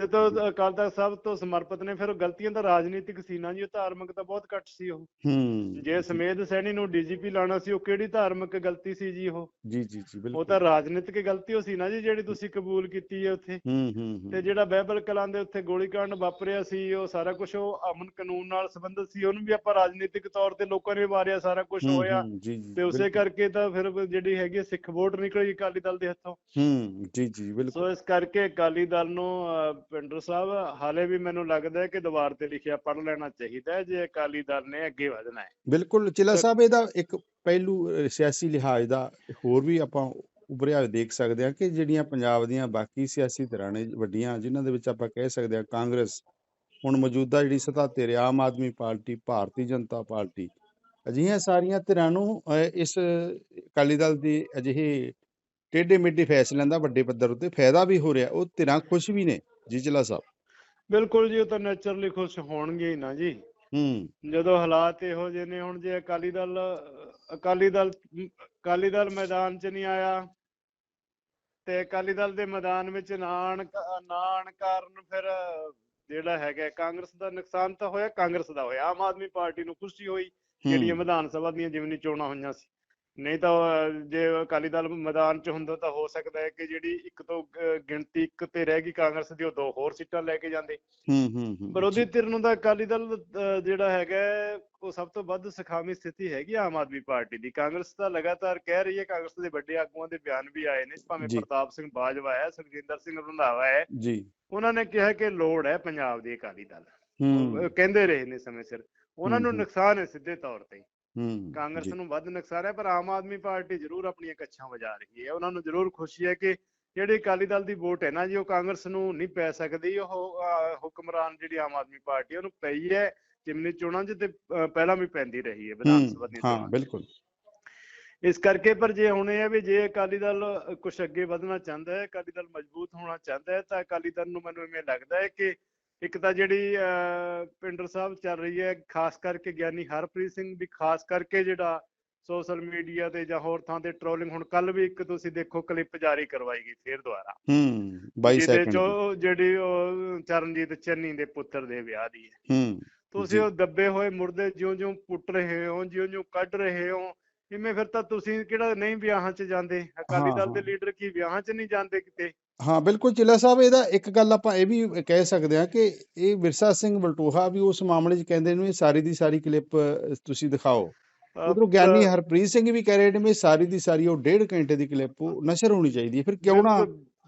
ਤੇ ਤਾਂ ਅਕਾਲ ਤਖਤ ਸਾਹਿਬ ਤੋਂ ਸਮਰਪਿਤ ਨੇ ਫਿਰ ਉਹ ਗਲਤੀਆਂ ਤਾਂ ਰਾਜਨੀਤਿਕ ਸੀ ਨਾ ਜੀ ਉਹ ਧਾਰਮਿਕ ਤਾਂ ਬਹੁਤ ਘੱਟ ਸੀ ਉਹ। ਹੂੰ ਜੇ ਸਮੇਧ ਸੈਣੀ ਨੂੰ ਡੀਜੀਪੀ ਲਾਣਾ ਸੀ ਉਹ ਕਿਹੜੀ ਧਾਰਮਿਕ ਗਲਤੀ ਸੀ ਜੀ ਉਹ? ਜੀ ਜੀ ਜੀ ਉਹ ਬਿਲਕੁਲ ਤਾਂ ਰਾਜਨੀਤਿਕ ਗਲਤੀ ਹੋ ਸੀ ਨਾ ਜੀ ਜਿਹੜੀ ਤੁਸੀਂ ਕਬੂਲ ਕੀਤੀ ਹੈ ਉੱਥੇ। ਹੂੰ ਹੂੰ ਤੇ ਜਿਹੜਾ ਬਹਿਬਲ ਕਲਾਂ ਦੇ ਉੱਥੇ ਗੋਲੀकांड ਵਾਪਰਿਆ ਸੀ ਉਹ ਸਾਰਾ ਕੁਝ ਉਹ ਅਮਨ ਕਾਨੂੰਨ ਨਾਲ ਸੰਬੰਧਿਤ ਸੀ ਉਹਨੂੰ ਵੀ ਆਪਾਂ ਰਾਜਨੀਤਿਕ ਤੌਰ ਤੇ ਲੋਕਾਂ ਨੇ ਮਾਰਿਆ ਸਾਰਾ ਕੁਝ ਹੋਇਆ। ਤੇ ਉਸੇ। ਕਰਕੇ ਤਾਂ ਫਿਰ ਜਿਹੜੀ ਹੈਗੀ ਸਿੱਖ ਵੋਟ ਨਿਕਲੀ ਅਕਾਲੀ ਦਲ ਦੇ ਹੱਥੋਂ। ਹੂੰ ਜੀ ਜੀ ਬਿਲਕੁਲ। ਸੋ ਇਸ ਕਰਕੇ ਅਕਾਲੀ ਦਲ ਨੂੰ ਪਿੰਡਰ ਸਾਹਿਬ ਹਾਲੇ ਵੀ ਮੈਨੂੰ ਲੱਗਦਾ ਹੈ ਕਿ ਦੀਵਾਰ ਤੇ ਲਿਖਿਆ ਪੜ੍ਹ ਲੈਣਾ ਚਾਹੀਦਾ ਹੈ ਜੇ ਅਕਾਲੀ ਦਲ ਨੇ ਅੱਗੇ ਵਧਣਾ ਹੈ। ਬਿਲਕੁਲ ਚਿੱਲਾ ਸਾਹਿਬ ਇਹਦਾ ਇੱਕ ਪਹਿਲੂ ਸਿਆਸੀ ਲਿਹਾਜ਼ ਦਾ ਹੋਰ ਵੀ ਆਪਾਂ ਉਭਰਿਆ ਦੇਖ ਸਕਦੇ ਹਾਂ ਕਿ ਜਿਹੜੀਆਂ ਪੰਜਾਬ ਦੀਆਂ ਬਾਕੀ ਸਿਆਸੀ ਧਿਰਾਂ ਨੇ ਵੱਡੀਆਂ ਜਿਨ੍ਹਾਂ ਦੇ ਵਿੱਚ ਆਪਾਂ ਕਹਿ ਸਕਦੇ ਹਾਂ ਕਾਂਗਰਸ ਹੁਣ ਮੌਜੂਦਾ ਜਿਹੜੀ ਸੱਤਾ ਤੇ ਆਮ ਆਦਮੀ ਪਾਰਟੀ ਭਾਰਤੀ ਜਨਤਾ ਪਾਰਟੀ ਅਜਿਹੀਆਂ ਸਾਰੀਆਂ ਧਿਰਾਂ ਨੂੰ ਇਸ ਅਕਾਲੀ ਦਲ ਦੇ ਅਜਿਹੇ ਟੇਢੇ ਮੇਢੇ ਫੈਸਲਿਆਂ ਦਾ ਵੱਡੇ ਪੱਧਰ ਉੱਤੇ ਫਾਇਦਾ ਵੀ ਹੋ ਰਿਹਾ ਉਹ ਧਿਰਾਂ ਖੁਸ਼ ਵੀ ਨੇ। ਜੀ ਚਿੱਲਾ ਸਾਹਿਬ। ਬਿਲਕੁਲ ਜੀ ਉਹ ਤਾਂ ਨੇਚਰਲੀ ਖੁਸ਼ ਹੋਣਗੇ ਹੀ ਨਾ ਜੀ। ਹੂੰ। ਜਦੋਂ ਹਾਲਾਤ ਇਹੋ ਜਿਹੇ ਨੇ ਹੁਣ ਜੇ ਅਕਾਲੀ ਦਲ ਅਕਾਲੀ ਦਲ ਅਕਾਲੀ ਦਲ ਮੈਦਾਨ 'ਚ ਨਹੀਂ ਆਇਆ ਤੇ ਅਕਾਲੀ ਦਲ ਦੇ ਮੈਦਾਨ ਵਿੱਚ ਨਾ ਆਉਣ ਕ- ਨਾ ਆਉਣ ਕਾਰਨ ਫਿਰ ਜਿਹੜਾ ਹੈਗਾ ਕਾਂਗਰਸ ਦਾ ਨੁਕਸਾਨ ਤਾਂ ਹੋਇਆ ਕਾਂਗਰਸ ਦਾ ਹੋਇਆ। ਆਮ ਆਦਮੀ ਪਾਰਟੀ ਨੂੰ ਖੁਸ਼ੀ ਹੋਈ ਜਿਹੜੀਆਂ ਵਿਧਾਨ ਸਭਾ ਦੀਆਂ ਜਿਮਨੀ ਚੋਣਾਂ ਹੋਈਆਂ ਸੀ। ਨਹੀਂ ਤਾਂ ਜੇ ਅਕਾਲੀ ਦਲ ਮੈਦਾਨ 'ਚ ਹੁੰਦਾ ਤਾਂ ਹੋ ਸਕਦਾ ਹੈ ਕਿ ਜਿਹੜੀ ਇੱਕ ਤੋਂ ਗਿਣਤੀ ਇੱਕ ਤੇ ਰਹਿ ਗਈ ਕਾਂਗਰਸ ਦੀ ਉਹ ਦੋ ਹੋਰ ਸੀਟਾਂ ਲੈ ਕੇ ਜਾਂਦੇ। ਹੂੰ ਹੂੰ ਹੂੰ ਵਿਰੋਧੀ ਧਿਰ ਨੂੰ ਤਾਂ ਅਕਾਲੀ ਦਲ ਜਿਹੜਾ ਹੈਗਾ ਉਹ ਸਭ ਤੋਂ ਵੱਧ ਸਖਾਵੀ ਸਥਿਤੀ ਹੈਗੀ ਆਮ ਆਦਮੀ ਪਾਰਟੀ ਦੀ। ਕਾਂਗਰਸ ਤਾਂ ਲਗਾਤਾਰ ਕਹਿ ਰਹੀ ਹੈ ਕਾਂਗਰਸ ਦੇ ਵੱਡੇ ਆਗੂਆਂ ਦੇ ਬਿਆਨ ਵੀ ਆਏ ਨੇ ਭਾਵੇਂ। ਪ੍ਰਤਾਪ ਸਿੰਘ ਬਾਜਵਾ ਹੈ ਸੁਖਜਿੰਦਰ ਸਿੰਘ ਰੰਧਾਵਾ ਹੈ। ਜੀ। ਉਹਨਾਂ ਨੇ ਕਿਹਾ ਕਿ ਲੋੜ ਹੈ ਪੰਜਾਬ ਦੀ ਅਕਾਲੀ ਦਲ। ਕਹਿੰਦੇ ਰਹੇ ਨੇ ਸਮੇਂ ਸਿਰ। ਉਹਨਾਂ ਨੂੰ। ਨੁਕਸਾਨ ਹੈ ਸਿੱਧੇ ਤੌਰ ਤੇ। ਕਾਂਗਰਸ ਨੂੰ ਵੱਧ ਨੁਕਸਾਨ ਹੈ ਪਰ ਆਮ ਆਦਮੀ ਪਾਰਟੀ ਜ਼ਰੂਰ ਆਪਣੀਆਂ ਕੱਛਾਂ ਵਜਾ ਰਹੀ ਹੈ। ਉਹਨਾਂ ਨੂੰ ਜ਼ਰੂਰ ਖੁਸ਼ੀ ਹੈ ਕਿ ਜਿਹੜੀ ਅਕਾਲੀ ਦਲ ਦੀ ਵੋਟ ਹੈ ਨਾ ਜੀ ਉਹ ਕਾਂਗਰਸ ਨੂੰ ਨਹੀਂ ਪੈ ਸਕਦੀ। ਉਹ ਹੁਕਮਰਾਨ ਜਿਹੜੀ ਆਮ ਆਦਮੀ ਪਾਰਟੀ ਉਹਨੂੰ ਪਈ ਹੈ ਜਿਮਨੀ ਚੋਣਾਂ 'ਚ ਤੇ ਪਹਿਲਾਂ ਵੀ ਪੈਂਦੀ ਰਹੀ ਹੈ ਵਿਧਾਨ ਸਭਾ ਦੀਆਂ ਹਾਂ। ਬਿਲਕੁਲ। ਇਸ ਕਰਕੇ ਪਰ ਜੇ ਹੁਣ ਇਹ ਹੈ ਵੀ ਜੇ ਅਕਾਲੀ ਦਲ ਕੁਝ ਅੱਗੇ ਵਧਣਾ ਚਾਹੁੰਦਾ ਹੈ ਅਕਾਲੀ ਦਲ ਮਜ਼ਬੂਤ ਹੋਣਾ ਚਾਹੁੰਦਾ ਹੈ ਤਾਂ ਅਕਾਲੀ ਦਲ ਨੂੰ ਮੈਨੂੰ ਇਵੇਂ ਲੱਗਦਾ ਹੈ ਕਿ ਇੱਕ ਤਾਂ ਜਿਹੜੀ ਪਿੰਡਰ ਸਾਹਿਬ ਚੱਲ ਰਹੀ ਹੈ ਖਾਸ ਕਰਕੇ ਗਿਆਨੀ ਹਰਪ੍ਰੀਤ ਸਿੰਘ ਵੀ ਖਾਸ ਕਰਕੇ ਜਿਹੜਾ ਸੋਸ਼ਲ ਮੀਡੀਆ ਤੇ ਜਾਂ ਹੋਰ ਥਾਂ ਤੇ ਟ੍ਰੋਲਿੰਗ ਹੁਣ ਕੱਲ ਵੀ ਇੱਕ ਤੁਸੀਂ ਦੇਖੋ ਕਲਿੱਪ ਜਾਰੀ ਕਰਵਾਈ ਗਈ ਫੇਰ ਦੁਬਾਰਾ। ਹੂੰ 22 ਜਿਹਦੇ ਸੈਕਿੰਡ ਚੋਂ ਜਿਹੜੀ ਉਹ ਚਰਨਜੀਤ ਚੰਨੀ ਦੇ ਪੁੱਤਰ ਦੇ ਵਿਆਹ ਦੀ ਹੈ। ਹੂੰ ਤੁਸੀਂ। ਉਹ ਦੱਬੇ ਹੋਏ ਮੁਰਦੇ ਜਿਉਂ-ਜਿਉਂ ਪੁੱਟ ਰਹੇ ਹੋ ਜਿਉਂ-ਜਿਉਂ ਕੱਢ ਰਹੇ ਹੋ ਇਵੇਂ ਫਿਰ ਤਾਂ ਤੁਸੀਂ ਕਿਹੜਾ ਨਹੀਂ ਵਿਆਹਾਂ 'ਚ ਜਾਂਦੇ? ਅਕਾਲੀ ਦਲ ਦੇ। ਲੀਡਰ ਕੀ ਵਿਆਹਾਂ 'ਚ ਨਹੀਂ ਜਾਂਦੇ ਕਿਤੇ? ਹਾਂ ਬਿਲਕੁਲ ਚਿੱਲਾ ਸਾਹਿਬ ਇਹਦਾ ਇੱਕ ਗੱਲ ਆਪਾਂ ਇਹ ਵੀ ਕਹਿ ਸਕਦੇ ਹਾਂ ਕਿ ਇਹ ਵਿਰਸਾ ਸਿੰਘ ਬਲਟੋਹਾ ਵੀ ਉਸ ਮਾਮਲੇ 'ਚ ਕਹਿੰਦੇ ਨੇ ਸਾਰੀ ਦੀ ਸਾਰੀ ਕਲਿੱਪ ਤੁਸੀਂ ਦਿਖਾਓ। ਉਧਰੋਂ ਗਿਆਨੀ ਹਰਪ੍ਰੀਤ ਸਿੰਘ ਵੀ ਕਹਿ ਰਹੇ ਨੇ ਵੀ ਸਾਰੀ ਦੀ ਸਾਰੀ ਉਹ ਡੇਢ ਘੰਟੇ ਦੀ ਕਲਿੱਪ ਨਸ਼ਰ ਹੋਣੀ ਚਾਹੀਦੀ ਹੈ। ਫਿਰ ਕਿਉਂ ਨਾ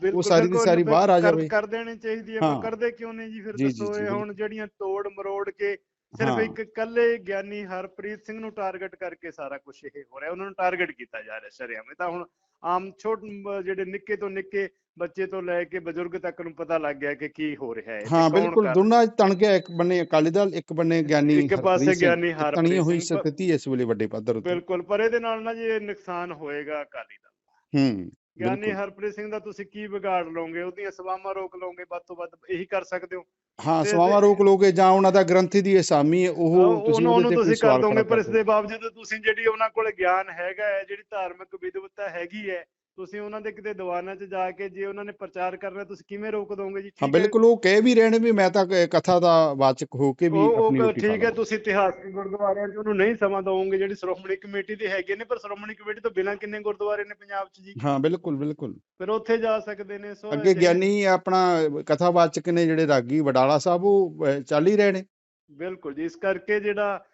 ਬਿਲਕੁਲ, ਸਾਰੀ ਦੀ ਸਾਰੀ ਬਾਹਰ ਆ ਜਾਵੇ। ਕਰ ਦੇਣੀ ਚਾਹੀਦੀ ਹੈ ਕਰਦੇ ਕਿਉਂ ਨਹੀਂ ਜੀ? ਫਿਰ ਦੱਸੋ ਇਹ ਹੁਣ ਜਿਹੜੀਆਂ ਤੋੜ ਮਰੋੜ ਕੇ ਸਿਰਫ। ਇੱਕ ਇਕੱਲੇ ਗਿਆਨੀ ਹਰਪ੍ਰੀਤ ਸਿੰਘ ਨੂੰ ਟਾਰਗੇਟ ਕਰਕੇ ਸਾਰਾ ਕੁਝ ਇਹ ਹੋ ਰਿਹਾ ਉਹਨਾਂ ਨੂੰ ਟਾਰਗੇਟ ਕੀਤਾ ਜਾ ਰਿਹਾ ਸ਼ਰਿਆਮ। ਇਹ ਤਾਂ ਹੁਣ ਆਮ ਛੋਟ ਜਿਹੜੇ ਨਿੱਕੇ ਤੋਂ ਨਿੱਕੇ ਬੱਚੇ ਤੋਂ ਲੈ ਕੇ ਬਜ਼ੁਰਗ ਤੱਕ ਨੂੰ ਪਤਾ ਲੱਗ ਗਿਆ ਕਿ ਕੀ ਹੋ ਰਿਹਾ ਹੈ। ਹਾਂ ਬਿਲਕੁਲ ਦੋਨਾਂ ਤਣ ਗਿਆ ਇੱਕ ਬੰਨੇ ਅਕਾਲੀ ਦਲ ਇੱਕ ਬੰਨੇ ਗਿਆਨੀ ਇੱਕ ਪਾਸੇ। ਗਿਆਨੀ ਹਰਪ੍ਰੀਤ ਤਣੀ ਹੋਈ ਸਥਿਤੀ ਇਸ ਵੇਲੇ ਵੱਡੇ ਪੱਧਰ ਉੱਤੇ। ਬਿਲਕੁਲ ਪਰ ਇਹਦੇ ਨਾਲ ਨਾ ਜੀ ਨੁਕਸਾਨ ਹੋਏਗਾ ਅਕਾਲੀ ਦਲ ਦਾ। ਹੂੰ ਗਿਆਨੀ ਹਰਪ੍ਰੀਤ ਸਿੰਘ ਦਾ ਤੁਸੀਂ ਕੀ ਵਿਗਾੜ ਲਓਗੇ? ਉਹਦੀਆਂ ਸਵਾਵਾਂ ਰੋਕ ਲਓਗੇ ਵੱਧ ਤੋਂ ਵੱਧ ਇਹੀ ਕਰ ਸਕਦੇ ਹੋ? ਹਾਂ ਸਵਾਵਾਂ ਰੋਕ ਲੋਗੇ ਜਾਂ ਉਹਨਾਂ ਦਾ ਗ੍ਰੰਥੀ ਦੀ ਅਸਾਮੀ ਹੈ ਉਹ ਤੁਸੀਂ ਉਹਨੂੰ ਉਹਦੇ ਤੇ ਤੁਸੀਂ ਕਰ ਸਵਾਲ ਦੋਗੇ ਪਰ ਇਸ ਦੇ ਬਾਵਜੂਦ ਤੁਸੀਂ ਜਿਹੜੀ ਉਹਨਾਂ ਕੋਲ ਗਿਆਨ ਹੈਗਾ ਹੈ ਜਿਹੜੀ ਧਾਰਮਿਕ ਵਿਦਵਤਾ ਹੈਗੀ ਹੈ ਤੁਸੀਂ ਉਹਨਾਂ ਦੇ ਕਿਤੇ ਦੀਵਾਨਾਂ 'ਚ ਜਾ ਕੇ ਜੇ ਉਹਨਾਂ ਨੇ ਪ੍ਰਚਾਰ ਕਰਨਾ ਤੁਸੀਂ ਕਿਵੇਂ ਰੋਕ ਦੋਗੇ ਜੀ? ਹਾਂ ਬਿਲਕੁਲ ਉਹ ਕਹਿ ਵੀ ਰਹੇ ਨੇ ਵੀ ਮੈਂ ਤਾਂ ਕਥਾ ਦਾ ਵਾਚਕ ਹੋ ਕੇ ਵੀ ਆਪਣੀ ਉਹ ਠੀਕ ਹੈ। ਤੁਸੀਂ ਇਤਿਹਾਸਕ ਗੁਰਦੁਆਰਿਆਂ 'ਚ ਉਹਨੂੰ ਨਹੀਂ ਸਮਾਂ ਦਵੋਗੇ ਜਿਹੜੀ ਸ਼੍ਰੋਮਣੀ ਕਮੇਟੀ ਦੇ ਹੈਗੇ ਨੇ ਪਰ ਸ਼੍ਰੋਮਣੀ ਕਮੇਟੀ ਤੋਂ ਬਿਨਾਂ ਕਿੰਨੇ ਗੁਰਦੁਆਰੇ ਨੇ ਪੰਜਾਬ 'ਚ ਜੀ? ਹਾਂ ਬਿਲਕੁਲ ਬਿਲਕੁਲ। ਫਿਰ ਉੱਥੇ ਜਾ ਸਕਦੇ ਨੇ ਸੋ ਅੱਗੇ ਗਿਆਨੀ ਆਪਣਾ ਕਥਾਵਾਚਕ ਨੇ ਜਿਹੜੇ ਰਾਗੀ ਵਡਾਲਾ ਸਾਹਿਬ ਉਹ ਚੱਲ ਹੀ ਰਹੇ ਨੇ। ਬਿਲਕੁਲ ਜੀ ਇਸ ਕਰਕੇ ਜਿਹੜਾ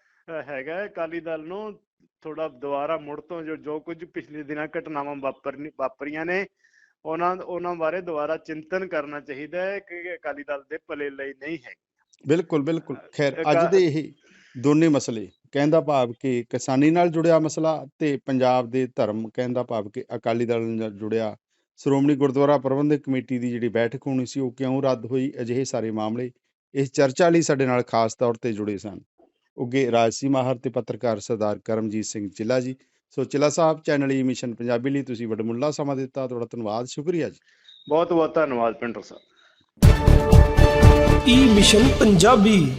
ਹੈਗਾ ਅਕਾਲੀ ਦਲ ਨੂੰ ਥੋੜਾ ਦੁਬਾਰਾ ਮੁੜ ਤੋਂ ਜੋ ਜੋ ਕੁਝ ਪਿਛਲੇ ਦਿਨਾਂ ਘਟਨਾਵਾਂ ਵਾਪਰਨੀ ਵਾਪਰੀਆਂ ਨੇ ਉਹਨਾਂ ਉਹਨਾਂ ਬਾਰੇ ਦੁਬਾਰਾ ਚਿੰਤਨ ਕਰਨਾ ਚਾਹੀਦਾ ਹੈ ਕਿ ਅਕਾਲੀ ਦਲ ਦੇ ਭਲੇ ਲਈ ਨਹੀਂ ਹੈ। ਬਿਲਕੁਲ ਬਿਲਕੁਲ। ਖੈਰ ਅੱਜ ਦੇ ਇਹ ਦੋਨੇ ਮਸਲੇ ਕਹਿੰਦਾ ਭਾਵ ਕਿ ਕਿਸਾਨੀ ਨਾਲ ਜੁੜਿਆ ਮਸਲਾ ਤੇ ਪੰਜਾਬ ਦੇ ਧਰਮ ਕਹਿੰਦਾ ਭਾਵ ਕਿ ਅਕਾਲੀ ਦਲ ਨਾਲ ਜੁੜਿਆ ਸ਼੍ਰੋਮਣੀ ਗੁਰਦੁਆਰਾ ਪ੍ਰਬੰਧਕ ਕਮੇਟੀ ਦੀ ਜਿਹੜੀ ਬੈਠਕ ਹੋਣੀ ਸੀ ਉਹ ਕਿਉਂ ਰੱਦ ਹੋਈ? ਅਜਿਹੇ ਸਾਰੇ ਮਾਮਲੇ ਇਸ ਚਰਚਾ ਲਈ ਸਾਡੇ ਨਾਲ ਖਾਸ ਤੌਰ ਤੇ ਜੁੜੇ ਸਨ। ਉੱਗੇ ਰਾਜਸੀ ਮਾਹਰ ਤੇ ਪੱਤਰਕਾਰ ਸਰਦਾਰ ਕਰਮਜੀਤ ਸਿੰਘ ਚਿੱਲਾ ਜੀ। ਸੋ ਚਿੱਲਾ ਸਾਹਿਬ ਚੈਨਲ ਈ ਮਿਸ਼ਨ ਪੰਜਾਬੀ ਲਈ ਤੁਸੀਂ ਵਡਮੁੱਲਾ ਸਮਾਂ ਦਿੱਤਾ। ਤੁਹਾਡਾ ਧੰਨਵਾਦ ਸ਼ੁਕਰੀਆ ਜੀ। ਬਹੁਤ ਬਹੁਤ ਧੰਨਵਾਦ ਪਿੰਟਰ ਸਾਹਿਬ। ਈ ਮਿਸ਼ਨ ਪੰਜਾਬੀ।